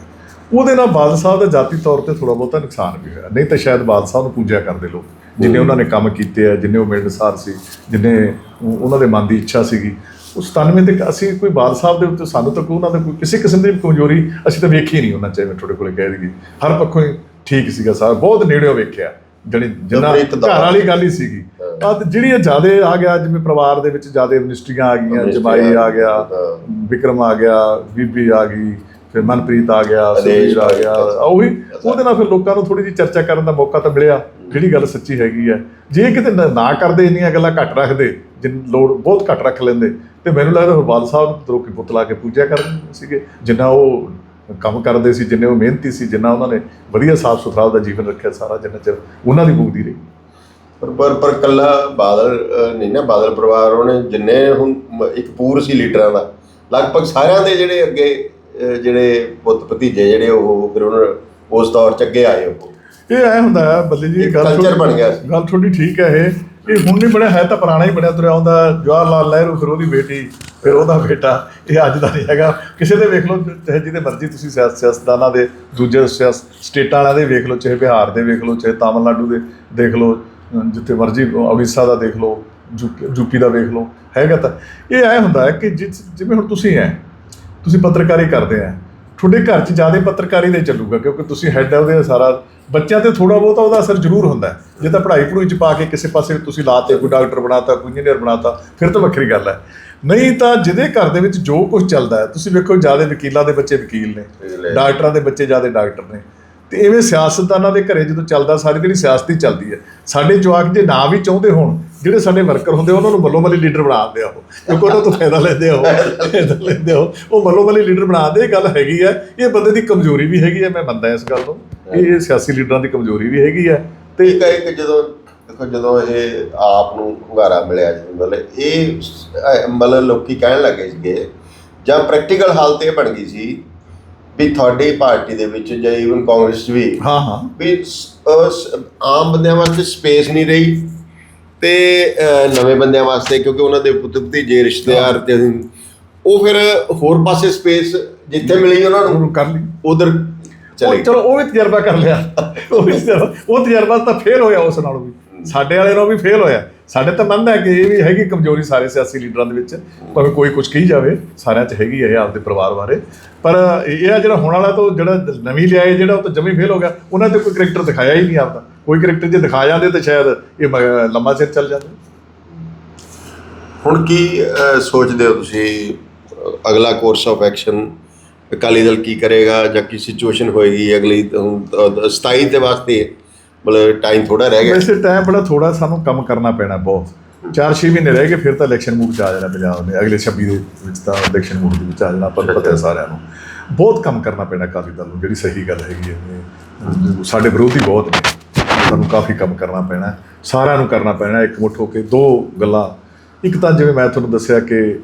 ਉਹਦੇ ਨਾਲ ਬਾਦਲ ਸਾਹਿਬ ਦਾ ਜਾਤੀ ਤੌਰ ਤੇ ਥੋੜਾ ਬਹੁਤਾ ਨੁਕਸਾਨ ਵੀ ਹੋਇਆ। ਨਹੀਂ ਤਾਂ ਸ਼ਾਇਦ ਬਾਦਲ ਸਾਹਿਬ ਨੂੰ ਪੂਜਿਆ ਕਰਦੇ ਲੋਕ ਜਿੰਨੇ ਉਹਨਾਂ ਨੇ ਕੰਮ ਕੀਤੇ ਆ ਜਿੰਨੇ ਉਹ ਮਿਲਣਸਾਰ ਸੀ ਜਿੰਨੇ ਉਹ- ਉਹਨਾਂ ਦੇ ਮਨ ਦੀ ਇੱਛਾ ਸੀਗੀ। ਉਸ 97 ਤੇ ਅਸੀਂ ਕੋਈ ਬਾਦਲ ਸਾਹਿਬ ਦੇ ਉੱਤੇ ਸਾਨੂੰ ਤਾਂ ਕੋਈ ਉਹਨਾਂ ਦਾ ਕੋਈ ਕਿਸੇ ਕਿਸਮ ਦੀ ਕਮਜ਼ੋਰੀ ਅਸੀਂ ਤਾਂ ਵੇਖੀ ਨਹੀਂ ਉਹਨਾਂ ਚਾਹੇ ਤੁਹਾਡੇ ਕੋਲੇ ਕਹਿ ਦਈਏ ਹਰ ਪੱਖੋਂ ਹੀ ਠੀਕ ਸੀਗਾ ਸਾਰਾ ਬਹੁਤ ਨੇੜਿਓਂ ਵੇਖਿਆ। ਜਿਹੜੀ ਜਿੰਨਾ ਘਰ ਵਾਲੀ ਗੱਲ ਹੀ ਸੀਗੀ। ਆ ਤੇ ਜਿਹੜੀ ਜਿਆਦੇ ਆ ਗਿਆ ਜਿਵੇਂ ਪਰਿਵਾਰ ਦੇ ਵਿੱਚ ਜਿਆਦੇ ਮਿਨਿਸਟਰੀਆਂ ਆ ਗਈਆਂ ਜਮਾਈ ਆ ਗਿਆ। ਵਿਕਰਮ ਆ ਗਿਆ ਬੀਬੀ ਆ ਗਈ ਫਿਰ ਮਨਪ੍ਰੀਤ ਆ ਗਿਆ ਸੁਖਬੀਰ ਆ ਗਿਆ। ਉਹੀ ਉਹਦੇ ਨਾਲ ਫਿਰ ਲੋਕਾਂ ਨੂੰ ਥੋੜੀ ਜਿਹੀ ਚਰਚਾ ਕਰਨ ਦਾ ਮੌਕਾ ਤਾਂ ਮਿਲਿਆ ਜਿਹੜੀ ਗੱਲ ਸੱਚੀ ਹੈਗੀ ਹੈ। ਜੇ ਕਿਤੇ ਨ- ਨਾ ਕਰਦੇ ਇੰਨੀਆਂ ਗੱਲਾਂ ਘੱਟ ਰੱਖਦੇ ਜਿੰਨ ਲੋੜ ਬਹੁਤ ਘੱਟ ਰੱਖ ਲੈਂਦੇ ਤੇ ਮੈਨੂੰ ਲੱਗਦਾ ਹਰਬਾਲ ਸਾਹਿਬ ਨੂੰ ਤਰੋਕੀ ਪੁੱਤ ਲਾ ਕੇ ਪੂਜਾ ਕਰਦੇ ਸੀਗੇ ਜਿੰਨਾ ਉਹ ਕੰਮ ਕਰਦੇ ਸੀ ਜਿੰਨੇ ਉਹ ਮਿਹਨਤੀ ਸੀ ਜਿੰਨਾ ਉਹਨਾਂ ਨੇ ਵਧੀਆ ਸਾਫ਼ ਸੁਥਰਾ ਉਹਦਾ ਜੀਵਨ ਰੱਖਿਆ ਸਾਰਾ ਜਿੰਨਾ ਚਿਰ ਉਹਨਾਂ ਦੀ ਬੁਗਦੀ ਰਹੀ। ਪਰ ਪਰ ਪਰ ਕੱਲਾ ਬਾਦਲ ਨਹੀਂ ਨਾ ਬਾਦਲ ਪਰਿਵਾਰ ਉਹਨੇ ਜਿੰਨੇ ਹੁਣ ਇੱਕ ਪੂਰ ਸੀ ਲੀਡਰਾਂ ਦਾ ਲਗਭਗ ਸਾਰਿਆਂ ਦੇ ਜਿਹੜੇ ਅੱਗੇ ਜਿਹੜੇ ਪੁੱਤ ਭਤੀਜੇ ਜਿਹੜੇ ਉਹ ਫਿਰ ਉਹਨਾਂ ਉਸ ਦੌਰ ਚ ਅੱਗੇ ਆਏ ਉਹ। ਇਹ ਐ ਹੁੰਦਾ ਬੱਲੀ ਜੀ ਗੱਲ ਤੁਹਾਡੀ- ਬਣ ਗਿਆ ਸੀ। ਗੱਲ ਤੁਹਾਡੀ ਠੀਕ ਹੈ ਇਹ। ਇਹ ਹੁਣ ਨਹੀਂ ਬਣਿਆ, ਹੈ ਤਾਂ ਪੁਰਾਣਾ ਹੀ ਬਣਿਆ ਤੁਰਿਆ ਹੁੰਦਾ, ਜਵਾਹਰ ਲਾਲ ਨਹਿਰੂ ਫਿਰ ਉਹਦੀ ਬੇਟੀ, ਫਿਰ ਉਹਦਾ ਬੇਟਾ, ਇਹ ਅੱਜ ਦਾ ਨਹੀਂ ਹੈਗਾ। ਕਿਸੇ ਦੇ ਵੇਖ ਲਓ, ਚਾਹੇ ਜਿਹਦੇ ਮਰਜ਼ੀ ਤੁਸੀਂ ਸਿਆਸ- ਸਿਆਸਤਦਾਨਾਂ ਦੇ, ਦੂਜੇ ਸਿਆਸ ਸਟੇਟਾਂ ਵਾਲਿਆਂ ਦੇ ਵੇਖ ਲਓ, ਚਾਹੇ ਬਿਹਾਰ ਦੇ ਵੇਖ ਲਓ, ਚਾਹੇ ਤਾਮਿਲਨਾਡੂ ਦੇ ਦੇਖ ਲਓ ਜਿੱਥੇ ਮਰਜ਼ੀ ਉੜੀਸਾ ਦਾ ਦੇਖ ਲਓ ਯੂਪੀ ਯੂਪੀ ਦਾ ਵੇਖ ਲਓ, ਹੈਗਾ ਤਾਂ। ਇਹ ਐ ਹੁੰਦਾ ਹੈ ਕਿ ਜਿਸ- ਜਿਵੇਂ ਹੁਣ ਤੁਸੀਂ ਐ, ਤੁਸੀਂ ਪੱਤਰਕਾਰੀ ਕਰਦੇ ਆ ਤੁਹਾਡੇ ਘਰ 'ਚ ਜ਼ਿਆਦਾ ਪੱਤਰਕਾਰੀ ਦੇ ਚੱਲੂਗਾ ਕਿਉਂਕਿ ਤੁਸੀਂ ਹੈੱਡ ਹੈ ਉਹਦੇ ਸਾਰਾ। ਬੱਚਿਆਂ ਤੇ ਥੋੜਾ ਬਹੁਤਾ ਉਹਦਾ ਅਸਰ ਜ਼ਰੂਰ ਹੁੰਦਾ। ਜੇ ਤਾਂ ਪੜ੍ਹਾਈ ਪੜੂਈ 'ਚ ਪਾ ਕੇ ਕਿਸੇ ਪਾਸੇ ਤੁਸੀਂ ਲਾਤੇ ਕੋਈ ਡਾਕਟਰ ਬਣਾਤਾ ਕੋਈ ਇੰਜੀਨੀਅਰ ਬਣਾਤਾ ਫਿਰ ਤਾਂ ਵੱਖਰੀ ਗੱਲ ਹੈ। ਨਹੀਂ ਤਾਂ ਜਿਹਦੇ ਘਰ ਦੇ ਵਿੱਚ ਜੋ ਕੁਝ ਚੱਲਦਾ ਹੈ ਤੁਸੀਂ ਵੇਖੋ ਜ਼ਿਆਦਾ ਵਕੀਲਾਂ ਦੇ ਬੱਚੇ ਵਕੀਲ ਨੇ ਡਾਕਟਰਾਂ ਦੇ ਬੱਚੇ ਜ਼ਿਆਦਾ ਡਾਕਟਰ ਨੇ। ਤੇ ਐਵੇਂ ਸਿਆਸਤਦਾਨਾਂ ਦੇ ਘਰੇ ਜਦੋਂ ਚੱਲਦਾ ਸਾਰੀ ਜਿਹੜੀ ਸਿਆਸਤ ਹੀ ਚੱਲਦੀ ਹੈ। ਸਾਡੇ ਜਵਾਕ ਜੇ ਨਾ ਵੀ ਚਾਹੁੰਦੇ ਹੋਣ, ਜਿਹੜੇ ਸਾਡੇ ਵਰਕਰ ਹੁੰਦੇ ਉਹਨਾਂ ਨੂੰ ਵੱਲੋਂ ਮੱਲੀ ਲੀਡਰ ਬਣਾ ਦਿੰਦੇ ਆ ਉਹ। ਕਿਉਂਕਿ ਉਹਨਾਂ ਤੋਂ ਫਾਇਦਾ ਲੈਂਦੇ ਆ ਉਹ, ਫਾਇਦਾ ਲੈਂਦੇ ਆ ਉਹ। ਉਹ ਮੱਲੋ ਲੀਡਰ ਬਣਾ ਦੇ ਇਹ ਗੱਲ ਹੈਗੀ ਹੈ ਇਹ ਬੰਦੇ ਦੀ ਕਮਜ਼ੋਰੀ ਵੀ ਹੈਗੀ ਹੈ ਮੈਂ ਮੰਨਦਾ ਇਸ ਗੱਲ ਨੂੰ। ਇਹ ਸਿਆਸੀ ਲੀਡਰਾਂ ਦੀ ਕਮਜ਼ੋਰੀ ਵੀ ਹੈਗੀ ਹੈ ਤੇ ਇੱਕ ਹੈ ਕਿ ਜਦੋਂ, ਦੇਖੋ ਜਦੋਂ ਇਹ ਆਪ ਨੂੰ ਹੁੰਗਾਰਾ ਮਿਲਿਆ ਜਦੋਂ ਮਤਲਬ ਇਹ ਮਤਲਬ ਲੋਕੀ ਕਹਿਣ ਲੱਗੇ ਸੀਗੇ, ਜਾਂ ਪ੍ਰੈਕਟੀਕਲ ਹਾਲਤ ਇਹ ਬਣ ਗਈ ਸੀ ਵੀ ਤੁਹਾਡੀ ਪਾਰਟੀ ਦੇ ਵਿੱਚ ਜਾਂ ਇਵਨ ਕਾਂਗਰਸ 'ਚ ਵੀ ਹਾਂ ਹਾਂ। ਵੀ ਅਹ ਸ- ਆਮ ਬੰਦਿਆਂ ਵਾਸਤੇ ਸਪੇਸ ਨਹੀਂ ਰਹੀ ਤੇ ਅਹ, ਨਵੇਂ ਬੰਦਿਆਂ ਵਾਸਤੇ ਕਿਉਂਕਿ ਉਹਨਾਂ ਦੇ ਪੁੱਤ ਭਤੀਜੇ ਰਿਸ਼ਤੇਦਾਰ ਤੇ ਉਹ ਫਿਰ ਹੋਰ ਪਾਸੇ ਸਪੇਸ ਜਿੱਥੇ ਮਿਲੀ ਉਹਨਾਂ ਨੂੰ ਉਹਨੂੰ ਕਰ ਲਈ। ਉਧਰ ਚਲੇ ਉਹ ਚਲੋ ਉਹ ਵੀ ਤਜਰਬਾ ਕਰ ਲਿਆ। ਉਹ ਵੀ ਤਜਰਬਾ- ਉਹ ਤਜਰਬਾ ਤਾਂ ਫੇਲ ਹੋਇਆ ਉਸ ਨਾਲੋਂ ਵੀ। ਸਾਡੇ ਵਾਲੇ ਨਾਲੋਂ ਵੀ ਫੇਲ ਹੋਇਆ। ਸਾਡੇ ਤਾਂ ਮੰਨਦਾ ਕਿ ਇਹ ਵੀ ਹੈਗੀ ਕਮਜ਼ੋਰੀ ਸਾਰੇ ਸਿਆਸੀ ਲੀਡਰਾਂ ਦੇ ਵਿੱਚ ਭਾਵੇਂ ਕੋਈ ਕੁਝ ਕਹੀ ਜਾਵੇ ਸਾਰਿਆਂ 'ਚ ਹੈਗੀ ਹੈ ਇਹ ਆਪਦੇ ਪਰਿਵਾਰ ਬਾਰੇ। ਪਰ ਇਹ ਆ ਜਿਹੜਾ ਹੁਣ ਵਾਲਾ ਤੋਂ ਜਿਹੜਾ ਨਵੀਂ ਲਿਆਏ ਜਿਹੜਾ ਉਹ ਤਾਂ ਜਮੀ ਫੇਲ ਹੋ ਗਿਆ। ਉਹਨਾਂ ਤੇ ਕੋਈ ਕਰੈਕਟਰ ਦਿਖਾਇਆ ਹੀ ਨਹੀਂ ਆਪਦਾ। ਕੋਈ ਕਰੈਕਟਰ ਜੇ ਦਿਖਾ ਜਾਂਦੇ ਤਾਂ ਸ਼ਾਇਦ ਇਹ ਮ- ਲੰਮਾ ਸਿਰ ਚੱਲ ਜਾਂਦਾ। ਹੁਣ ਕੀ ਸੋਚਦੇ ਹੋ ਤੁਸੀਂ? ਅਗਲਾ course of action Akali Dal ਕੀ ਕਰੇਗਾ ਜਾਂ ਕੀ ਸਿਚੁਏਸ਼ਨ ਹੋਏਗੀ ਅਗਲੀ ਹੁਣ, 27 ਦੇ ਵਾਸਤੇ? ਮਤਲਬ ਟਾਈਮ ਥੋੜਾ ਰਹਿ ਗਿਆ। ਵੈਸੇ ਟਾਈਮ ਬੜਾ ਥੋੜਾ ਸਾਨੂੰ ਕੰਮ ਕਰਨਾ ਪੈਣਾ ਬਹੁਤ। 4-6 ਮਹੀਨੇ ਰਹਿ ਗਏ ਫਿਰ ਤਾਂ ਇਲੈਕਸ਼ਨ ਮੂਡ ਚ ਆ ਜਾਣਾ ਪੰਜਾਬ ਨੇ। ਅਗਲੇ 26 ਦੇ ਵਿੱਚ ਤਾਂ ਇਲੈਕਸ਼ਨ ਮੂਡ ਦੇ ਵਿੱਚ ਆ ਜਾਣਾ ਪਰ ਪਤਾ ਹੈ ਸਾਰਿਆਂ ਨੂੰ। ਬਹੁਤ ਕੰਮ ਕਰਨਾ ਪੈਣਾ ਕਾਫੀ ਦਲ ਨੂੰ ਜਿਹੜੀ ਸਹੀ ਗੱਲ ਹੈਗੀ ਹੈ। ਸਾਡੇ ਵਿਰੋਧੀ ਬਹੁਤ ਨੇ। ਸਾਨੂੰ ਕਾਫੀ ਕੰਮ ਕਰਨਾ ਪੈਣਾ। ਸਾਰਿਆਂ ਨੂੰ ਕਰਨਾ ਪੈਣਾ ਹੈ, ਇਕਮੁੱਠ ਹੋ ਕੇ ਦੋ ਗੱਲਾਂ। ਇੱਕ ਤਾਂ ਜਿਵੇਂ ਮੈਂ ਤੁਹਾਨੂੰ ਦੱਸਿਆ ਕਿ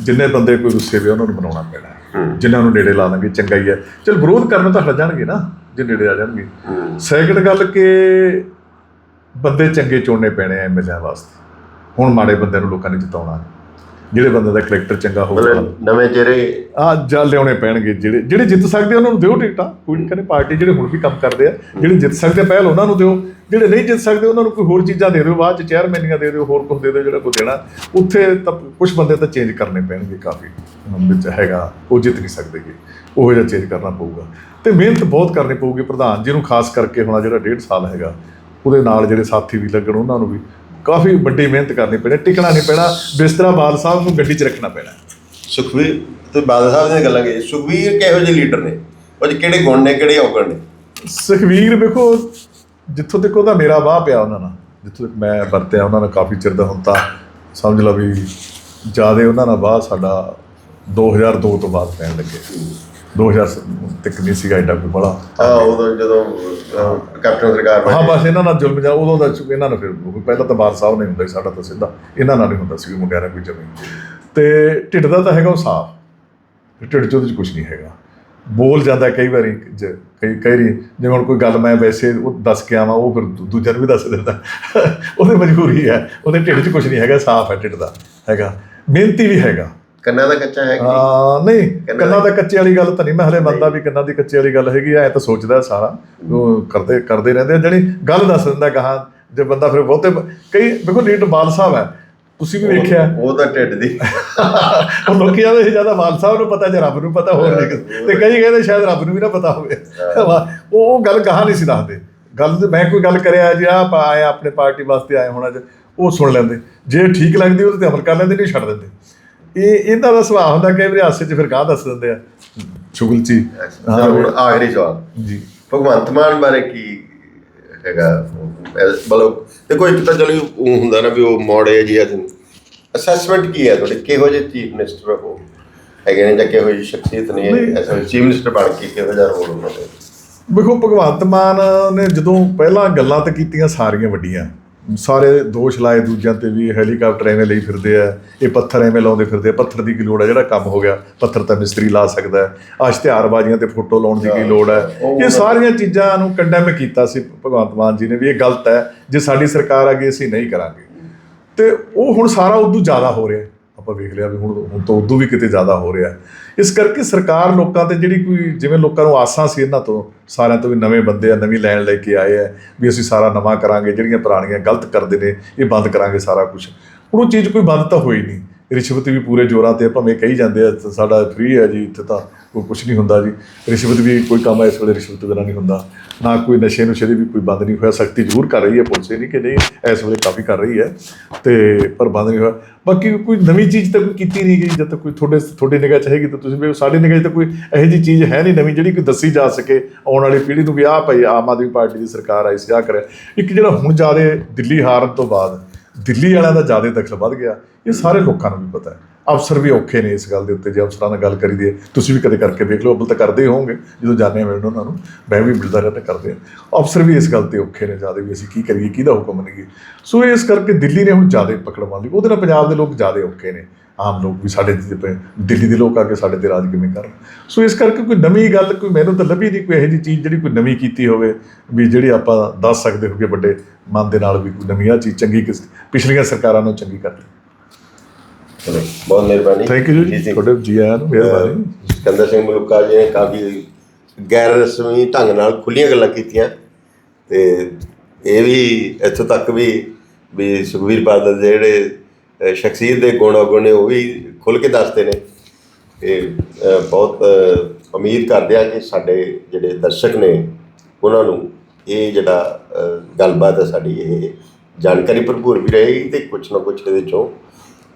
ਜਿੰਨੇ ਬੰਦੇ ਕੋਈ ਰੁੱਸੇ ਵੇ ਉਹਨਾਂ ਨੂੰ ਬਣਾਉਣਾ ਪੈਣਾ। ਜਿਨ੍ਹਾਂ ਨੂੰ ਨੇੜੇ ਲਾ ਲਾਂਗੇ ਚੰਗਾ ਹੀ ਹੈ। ਚਲ ਵਿਰੋਧ ਕਰਨ ਤਾਂ ਹਟ ਜਾਣਗੇ ਨਾ। ਜੇ ਨੇੜੇ ਆ ਜਾਣਗੇ। ਸੈਕਿੰਡ ਗੱਲ ਕਿ ਬੰਦੇ ਚੰਗੇ ਚੁਣਨੇ ਪੈਣੇ ਆ ਐਮਐਲਏ ਵਾਸਤੇ। ਹੁਣ ਮਾੜੇ ਬੰਦਿਆਂ ਨੂੰ ਲੋਕਾਂ ਨੇ ਜਿਤਾਉਣਾ। ਜਿਹੜੇ ਬੰਦੇ ਦਾ ਕਰੈਕਟਰ ਚੰਗਾ ਹੋਊਗਾ। ਨਵੇਂ ਚਿਹਰੇ। ਆ ਜਾਂ ਲਿਆਉਣੇ ਪੈਣਗੇ। ਜਿਹੜੇ ਜਿਹੜੇ ਜਿੱਤ ਸਕਦੇ ਉਹਨਾਂ ਨੂੰ ਦਿਓ ਟਿਕਟਾਂ। ਕੋਈ ਕਹਿੰਦੇ ਪਾਰਟੀ ਜਿਹੜੇ ਹੁਣ ਵੀ ਕੰਮ ਕਰਦੇ ਆ ਜਿਹੜੇ ਜਿੱਤ ਸਕਦੇ ਪਹਿਲ ਉਹਨਾਂ ਨੂੰ ਦਿਓ। ਜਿਹੜੇ ਨਹੀਂ ਜਿੱਤ ਸਕਦੇ ਉਹਨਾਂ ਨੂੰ ਕੋਈ ਹੋਰ ਚੀਜ਼ਾਂ ਦੇ ਦਿਓ। ਬਾਅਦ ਚ ਚੇਅਰਮੈਨੀਆਂ ਦੇ ਦਿਓ ਹੋਰ ਕੁਝ ਦੇ ਦਿਓ ਜਿਹੜਾ ਕੋਈ ਦੇਣਾ। ਉੱਥੇ ਤਾਂ ਕੁਝ ਬੰਦੇ ਤਾਂ ਚੇਂਜ ਕਰਨੇ ਪੈਣਗੇ ਕਾਫੀ। ਉਹਨਾਂ ਵਿੱਚ ਹੈਗਾ ਉਹ ਜਿੱਤ ਨਹੀਂ ਸਕਦੇਗੇ ਉਹ ਜਿਹਾ ਚੇਂਜ ਕਰਨਾ ਪਊਗਾ। ਤੇ ਮਿਹਨਤ ਬਹੁਤ ਕਰਨੀ ਪਊਗੀ ਪ੍ਰਧਾਨ ਜੀ ਨੂੰ ਖਾਸ ਕਰਕੇ ਹੁਣ ਜਿਹੜਾ ਡੇਢ ਸਾਲ ਹੈਗਾ ਉਹਦੇ ਨਾਲ ਜਿਹੜੇ ਸਾਥੀ ਵੀ ਲੱਗਣ ਉਹਨਾਂ ਨੂੰ ਵੀ ਕਾਫੀ ਵੱਡੀ ਮਿਹਨਤ ਕਰਨੀ ਪੈਣੀ ਟਿਕਣਾ ਨਹੀਂ ਪੈਣਾ ਬਿਸਤਰਾ ਬਾਲ ਸਾਹਿਬ ਨੂੰ ਗੱਡੀ 'ਚ ਰੱਖਣਾ ਪੈਣਾ। ਸੁਖਵੀਰ ਤੇ ਬਾਦਲ ਸਾਹਿਬ ਦੀਆਂ ਗੱਲਾਂ ਕੀ? ਸੁਖਵੀਰ ਕਿਹੋ ਜਿਹੇ ਲੀਡਰ ਨੇ? ਉਹ ਕਿਹੜੇ ਗੁਣ ਨੇ ਕਿਹੜੇ ਔਗਣ ਨੇ? ਸੁਖਵੀਰ ਵੇਖੋ ਜਿੱਥੋਂ ਤੱਕ ਉਹਦਾ ਮੇਰਾ ਵਾਹ ਪਿਆ ਉਹਨਾਂ ਨਾਲ ਜਿੱਥੋਂ ਤੱਕ ਮੈਂ ਵਰਤਿਆ ਉਹਨਾਂ ਨਾਲ ਕਾਫੀ ਚਿਰ ਦਾ ਤਾਂ ਸਮਝ ਲਓ ਵੀ ਜਿਆਦੇ ਉਹਨਾਂ ਨਾਲ ਵਾਹ ਸਾਡਾ 2002 ਤੋਂ ਬਾਅਦ ਪੈਣ ਲੱਗੇ। 2000 ਤੱਕ ਨਹੀਂ ਸੀਗਾ ਐਡਾ ਕੋਈ ਬੜਾ। ਹਾਂ ਉਦੋਂ ਜਦੋਂ ਕੈਪਟਨ ਸਰਕਾਰ ਹਾਂ ਬਸ ਇਹਨਾਂ ਨਾਲ ਜ਼ੁਲਮ ਜਾਂ ਉਦੋਂ ਦਾ ਇਹਨਾਂ ਨਾਲ ਫਿਰ ਪਹਿਲਾਂ ਤਾਂ ਬਾਲ ਸਾਹਿਬ ਨਹੀਂ ਹੁੰਦਾ ਸੀ, ਸਾਡਾ ਤਾਂ ਸਿੱਧਾ। ਇਹਨਾਂ ਨਾਲ ਨਹੀਂ ਹੁੰਦਾ ਸੀ ਮੁੰਡਿਆਂ ਨਾਲ ਕੋਈ ਜਮੀ ਤੇ ਢਿੱਡ ਦਾ ਤਾਂ ਹੈਗਾ ਉਹ ਸਾਫ਼। ਢਿੱਡ ਚ ਉਹਦੇ ਚ ਕੁਝ ਨਹੀਂ ਹੈਗਾ। ਬੋਲ ਜਾਂਦਾ ਕਈ ਵਾਰੀ ਕਈ ਕਈ ਵਾਰੀ ਜਿਵੇਂ ਹੁਣ ਕੋਈ ਗੱਲ ਮੈਂ ਵੈਸੇ ਉਹ ਦੱਸ ਕੇ ਆਵਾਂ ਉਹ ਫਿਰ ਦੂਜਿਆਂ ਨੂੰ ਵੀ ਦੱਸ ਦਿੰਦਾ। ਉਹਦੀ ਮਜਬੂਰੀ ਹੈ ਉਹਦੇ ਢਿੱਡ 'ਚ ਕੁਝ ਨਹੀਂ ਹੈਗਾ ਸਾਫ਼ ਹੈ ਢਿੱਡ ਦਾ ਹੈਗਾ। ਮਿਹਨਤੀ ਵੀ ਹੈਗਾ। ਕੰਨਾਂ ਦਾ ਕੱਚਾ ਹੈ ਕਿ ਆ ਨਹੀਂ ਕੰਨਾਂ ਦਾ ਕੱਚੇ ਵਾਲੀ ਗੱਲ ਤਾਂ ਨਹੀਂ ਮੈਂ ਹਲੇ ਮੰਨਦਾ ਵੀ ਕੰਨਾਂ ਦੀ ਕੱਚੇ ਵਾਲੀ ਗੱਲ ਹੈਗੀ ਐ ਤਾਂ ਸੋਚਦਾ ਸਾਰਾ ਉਹ ਕਰਦੇ ਕਰਦੇ ਰਹਿੰਦੇ ਜਿਹੜੀ ਗੱਲ ਦੱਸ ਦਿੰਦਾ ਕਹਾ ਜੇ ਬੰਦਾ ਫਿਰ ਬਹੁਤੇ ਕਈ ਦੇਖੋ ਲੀਡਰ ਬਾਲ ਸਾਹਿਬ ਹੈ ਤੁਸੀਂ ਵੀ ਵੇਖਿਆ ਉਹ ਤਾਂ ਢਿੱਡ ਦੀ। ਉਹ ਲੋਕੀ ਆਦੇ ਜ਼ਿਆਦਾ ਬਾਲ ਸਾਹਿਬ ਨੂੰ ਪਤਾ ਜਾਂ ਰੱਬ ਨੂੰ ਪਤਾ ਹੋਰ ਨਹੀਂ ਤੇ ਕਈ ਕਹਿੰਦੇ ਸ਼ਾਇਦ ਰੱਬ ਨੂੰ ਵੀ ਨਾ ਪਤਾ ਹੋਵੇ। ਉਹ ਉਹ ਗੱਲ ਕਹਾ ਨਹੀਂ ਸੀ ਦੱਸਦੇ। ਗੱਲ ਤੇ ਮੈਂ ਕੋਈ ਗੱਲ ਕਰਿਆ ਜੀ ਆ ਆਏ ਆਪਣੇ ਪਾਰਟੀ ਵਾਸਤੇ ਆਏ ਹੋਣਾ ਅੱਜ ਉਹ ਸੁਣ ਲੈਂਦੇ। ਜੇ ਠੀਕ ਲੱਗਦੀ ਉਹਦੇ ਤੇ ਅਮਲ ਕਰ ਲੈਂਦੇ ਨਹੀਂ ਛੱਡ ਦਿੰਦੇ। ਇਹ ਇਹਦਾ ਦਾ ਸੁਭਾਅ ਹੁੰਦਾ ਕਈ ਵਾਰੀ ਹਾਸੇ 'ਚ ਫਿਰ ਗਾਹ ਦੱਸ ਦਿੰਦੇ ਆ। ਚੁਗਲ ਜੀ। ਹੁਣ ਆਖਰੀ ਸਵਾਲ ਜੀ। ਭਗਵੰਤ ਮਾਨ ਬਾਰੇ ਕੀ ਹੈਗਾ? ਮਤਲਬ ਦੇਖੋ ਇੱਕ ਤਾਂ ਚਲੋ ਉਹ ਹੁੰਦਾ ਨਾ ਵੀ ਉਹ ਮੋੜੇ ਜੀ ਅਸੈਸਮੈਂਟ ਕੀ ਹੈ? ਤੁਹਾਡੇ ਕਿਹੋ ਜਿਹੇ ਚੀਫ ਮਿਨਿਸਟਰ ਉਹ? ਹੈਗੇ ਨੇ ਜਾਂ ਕਿਹੋ ਜਿਹੀ ਸ਼ਖਸੀਅਤ ਨੇ? ਨਹੀਂ। ਐਸਾ ਚੀਫ ਮਿਨਿਸਟਰ ਬਣ ਕੇ ਕਿਹੋ ਜਿਹਾ ਰੋਲ ਉਹਨਾਂ ਦਾ? ਵੇਖੋ ਭਗਵੰਤ ਮਾਨ ਨੇ ਜਦੋਂ ਪਹਿਲਾਂ ਗੱਲਾਂ ਤਾਂ ਕੀਤੀਆਂ ਸਾਰੀਆਂ ਵੱਡੀਆਂ। ਸਾਰੇ ਦੋਸ਼ ਲਾਏ ਦੂਜਿਆਂ ਤੇ ਵੀ ਹੈਲੀਕਾਪਟਰ ਐਵੇਂ ਲਈ ਫਿਰਦੇ ਆ ਇਹ ਪੱਥਰ ਐਵੇਂ ਲਾਉਂਦੇ ਫਿਰਦੇ ਆ ਪੱਥਰ ਦੀ ਕੀ ਲੋੜ ਹੈ ਜਿਹੜਾ ਕੰਮ ਹੋ ਗਿਆ ਪੱਥਰ ਤਾਂ ਮਿਸਤਰੀ ਲਾ ਸਕਦਾ ਹੈ। ਆਹ ਇਸ਼ਤਿਹਾਰਬਾਜ਼ੀਆਂ ਤੇ ਫੋਟੋ ਲਾਉਣ ਦੀ ਕੀ ਲੋੜ ਹੈ ਇਹ ਸਾਰੀਆਂ ਚੀਜ਼ਾਂ ਨੂੰ ਕੰਡੈਮ ਕੀਤਾ ਸੀ ਭਗਵੰਤ ਮਾਨ ਜੀ ਨੇ ਵੀ ਇਹ ਗਲਤ ਹੈ ਜੇ ਸਾਡੀ ਸਰਕਾਰ ਆ ਗਈ ਅਸੀਂ ਨਹੀਂ ਕਰਾਂਗੇ। ਤੇ ਉਹ ਹੁਣ ਸਾਰਾ ਉਦੋਂ ਜ਼ਿਆਦਾ ਹੋ ਰਿਹਾ। ਹੈ। ਆਪਾਂ ਵੇਖ ਲਿਆ ਵੀ ਹੁਣ ਹੁਣ ਤਾਂ ਉਦੋਂ ਵੀ ਕਿਤੇ ਜ਼ਿਆਦਾ ਹੋ ਰਿਹਾ। ਇਸ ਕਰਕੇ ਸਰਕਾਰ ਲੋਕਾਂ ਤੇ ਜਿਹੜੀ ਕੋਈ ਜਿਵੇਂ ਲੋਕਾਂ ਨੂੰ ਆਸਾਂ ਸੀ ਇਹਨਾਂ ਤੋਂ, ਸਾਰਿਆਂ ਤੋਂ ਵੀ ਨਵੇਂ ਬੰਦੇ ਆ, ਨਵੀਂ ਲੈਣ ਲੈ ਕੇ ਆਏ ਆ, ਵੀ ਅਸੀਂ ਸਾਰਾ ਨਵਾਂ ਕਰਾਂਗੇ, ਜਿਹੜੀਆਂ ਪੁਰਾਣੀਆਂ ਗਲਤ ਕਰਦੇ ਨੇ, ਇਹ ਬੰਦ ਕਰਾਂਗੇ ਸਾਰਾ ਕੁਝ ਹੁਣ ਉਹ ਚੀਜ਼ ਕੋਈ ਬੰਦ ਤਾਂ ਹੋਈ ਨਹੀਂ। ਰਿਸ਼ਵਤ ਵੀ ਪੂਰੇ ਜ਼ੋਰਾਂ ਤੇ ਭਾਵੇਂ ਕਹੀ ਜਾਂਦੇ ਆ, ਸਾਡਾ ਫ੍ਰੀ ਹੈ ਜੀ, ਇੱਥੇ ਤਾਂ ਕੋਈ ਕੁਝ ਨਹੀਂ ਹੁੰਦਾ ਜੀ। ਰਿਸ਼ਵਤ ਵੀ ਕੋਈ ਕੰਮ ਇਸ ਵੇਲੇ ਰਿਸ਼ਵਤ ਬਿਨਾਂ ਨਹੀਂ ਹੁੰਦਾ। ਨਾ ਕੋਈ ਨਸ਼ੇ ਨੁਸ਼ੇ ਦੀ ਵੀ ਕੋਈ ਬੰਦ ਨਹੀਂ ਹੋਇਆ। ਸਖਤੀ ਜ਼ਰੂਰ ਕਰ ਰਹੀ ਹੈ ਪੁਲਿਸ ਇਹ ਨਹੀਂ ਕਿ ਨਹੀਂ, ਇਸ ਵੇਲੇ ਕਾਫੀ ਕਰ ਰਹੀ ਹੈ। ਤੇ ਪਰ ਬੰਦ ਨਹੀਂ ਹੋਇਆ। ਬਾਕੀ ਕੋਈ ਨਵੀਂ ਚੀਜ਼ ਤਾਂ ਕੋਈ ਕੀਤੀ ਨਹੀਂ ਗਈ, ਜਦ ਤੱਕ ਕੋਈ ਤੁਹਾਡੇ ਤੁਹਾਡੀ ਨਿਗਾਹ ਚ ਹੈਗੀ ਤਾਂ ਤੁਸੀਂ ਵੀ ਸਾਡੀ ਨਿਗਾਹ 'ਚ ਤਾਂ ਕੋਈ ਇਹੋ ਜਿਹੀ ਚੀਜ਼ ਹੈ ਨਹੀਂ ਨਵੀਂ ਜਿਹੜੀ ਕੋਈ ਦੱਸੀ ਜਾ ਸਕੇ ਆਉਣ ਵਾਲੀ ਪੀੜ੍ਹੀ ਨੂੰ ਵੀ, ਆਹ ਭਾਈ, ਆਮ ਆਦਮੀ ਪਾਰਟੀ ਦੀ ਸਰਕਾਰ ਆਈ ਸੀ, ਆਹ ਕਰਿਆ। ਇੱਕ ਜਿਹੜਾ ਹੁਣ ਜ਼ਿਆਦਾ ਦਿੱਲੀ ਹਾਰਨ ਤੋਂ ਬਾਅਦ, ਦਿੱਲੀ ਵਾਲਿਆਂ ਦਾ ਜ਼ਿਆਦਾ ਦਖਲ ਵੱਧ ਗਿਆ, ਇਹ ਸਾਰੇ ਲੋਕਾਂ ਨੂੰ ਵੀ ਪਤਾ ਹੈ। ਅਫਸਰ ਵੀ ਔਖੇ ਨੇ ਇਸ ਗੱਲ ਦੇ ਉੱਤੇ, ਜੇ ਅਫਸਰਾਂ ਨਾਲ ਗੱਲ ਕਰੀਦੀ ਹੈ। ਤੁਸੀਂ ਵੀ ਕਦੇ ਕਰਕੇ ਵੇਖ ਲਓ ਅੱਬਲ ਤਾਂ ਕਰਦੇ ਹੀ ਹੋਵੋਗੇ ਜਦੋਂ ਜਾਂਦੇ ਆ ਮਿਲਣ ਉਹਨਾਂ ਨੂੰ, ਮੈਂ ਵੀ ਮਿਲਦਾ ਰਹਿੰਦਾ ਕਰਦੇ ਆ ਅਫਸਰ ਵੀ ਇਸ ਗੱਲ ਤੇ ਔਖੇ ਨੇ ਜ਼ਿਆਦਾ ਵੀ ਅਸੀਂ ਕੀ ਕਰੀਏ, ਕਿਹਦਾ ਹੁਕਮ ਮੰਨੀਏ? ਸੋ ਇਸ ਕਰਕੇ ਦਿੱਲੀ ਨੇ ਹੁਣ ਜ਼ਿਆਦਾ ਪਕੜ ਮਾਰ ਲਈ। ਉਹਦੇ ਨਾਲ ਪੰਜਾਬ ਦੇ ਲੋਕ ਜ਼ਿਆਦਾ ਔਖੇ ਨੇ। ਆਮ ਲੋਕ ਵੀ ਸਾਡੇ ਦਿੱਲੀ ਦੇ ਲੋਕ ਆ ਕੇ ਸਾਡੇ ਤੇ ਰਾਜ ਕਿਵੇਂ ਕਰਨ? ਸੋ ਇਸ ਕਰਕੇ ਕੋਈ ਨਵੀਂ ਗੱਲ, ਕੋਈ ਮੈਨੂੰ ਤਾਂ ਲੱਭੀ ਨਹੀਂ ਕੋਈ ਇਹੋ ਜਿਹੀ ਚੀਜ਼ ਜਿਹੜੀ ਕੋਈ ਨਵੀਂ ਕੀਤੀ ਹੋਵੇ, ਵੀ ਜਿਹੜੀ ਆਪਾਂ ਦੱਸ ਸਕਦੇ ਹੋਗੇ ਵੱਡੇ ਮਨ ਦੇ ਨਾਲ ਵੀ ਕੋਈ ਨਵੀਂ ਆ ਚੀਜ਼ ਚੰਗੀ ਕਿਸ ਪਿਛਲੀਆਂ ਸਰਕਾਰਾਂ ਨੂੰ ਚੰਗੀ ਕਰ ਲਈ ਚਲੋ ਬਹੁਤ ਮਿਹਰਬਾਨੀ। ਥੈਂਕ ਯੂ ਜੀ ਤੁਹਾਡੇ ਜੀ। ਆਇਆਂ ਨੂੰ ਮਿਹਰਬਾਨੀ। ਸਿਕੰਦਰ ਸਿੰਘ ਮਲੂਕਾ ਜੀ ਨੇ ਕਾਫੀ ਗੈਰ ਰਸਮੀ ਢੰਗ ਨਾਲ ਖੁੱਲੀਆਂ ਗੱਲਾਂ ਕੀਤੀਆਂ। ਤੇ ਇਹ ਵੀ ਇੱਥੋਂ ਤੱਕ ਵੀ ਵੀ ਸੁਖਵੀਰ ਬਾਦਲ ਜਿਹੜੇ ਸ਼ਖਸੀਅਤ ਦੇ ਗੁਣ ਔਗੁਣ ਨੇ ਉਹ ਵੀ ਖੁੱਲ ਕੇ ਦੱਸਦੇ ਨੇ। ਤੇ ਅਹ, ਬਹੁਤ ਉਮੀਦ ਕਰਦੇ ਆ ਕਿ ਸਾਡੇ ਜਿਹੜੇ ਦਰਸ਼ਕ ਨੇ ਉਹਨਾਂ ਨੂੰ ਇਹ ਜਿਹੜਾ ਗੱਲਬਾਤ ਹੈ ਸਾਡੀ ਇਹ ਜਾਣਕਾਰੀ ਭਰਪੂਰ ਵੀ ਰਹੇਗੀ ਤੇ ਕੁਝ ਨਾ ਕੁਝ ਇਹਦੇ ਚੋਂ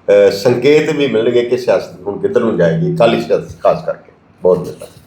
ਸੰਕੇਤ ਵੀ ਮਿਲਣਗੇ ਕਿ ਸਿਆਸਤ ਹੁਣ ਕਿੱਧਰ ਨੂੰ ਜਾਏਗੀ ਕਾਲੀ ਸਿਆਸਤ ਖਾਸ ਕਰਕੇ। ਬਹੁਤ ਮਿਹਰਬਾਨੀ।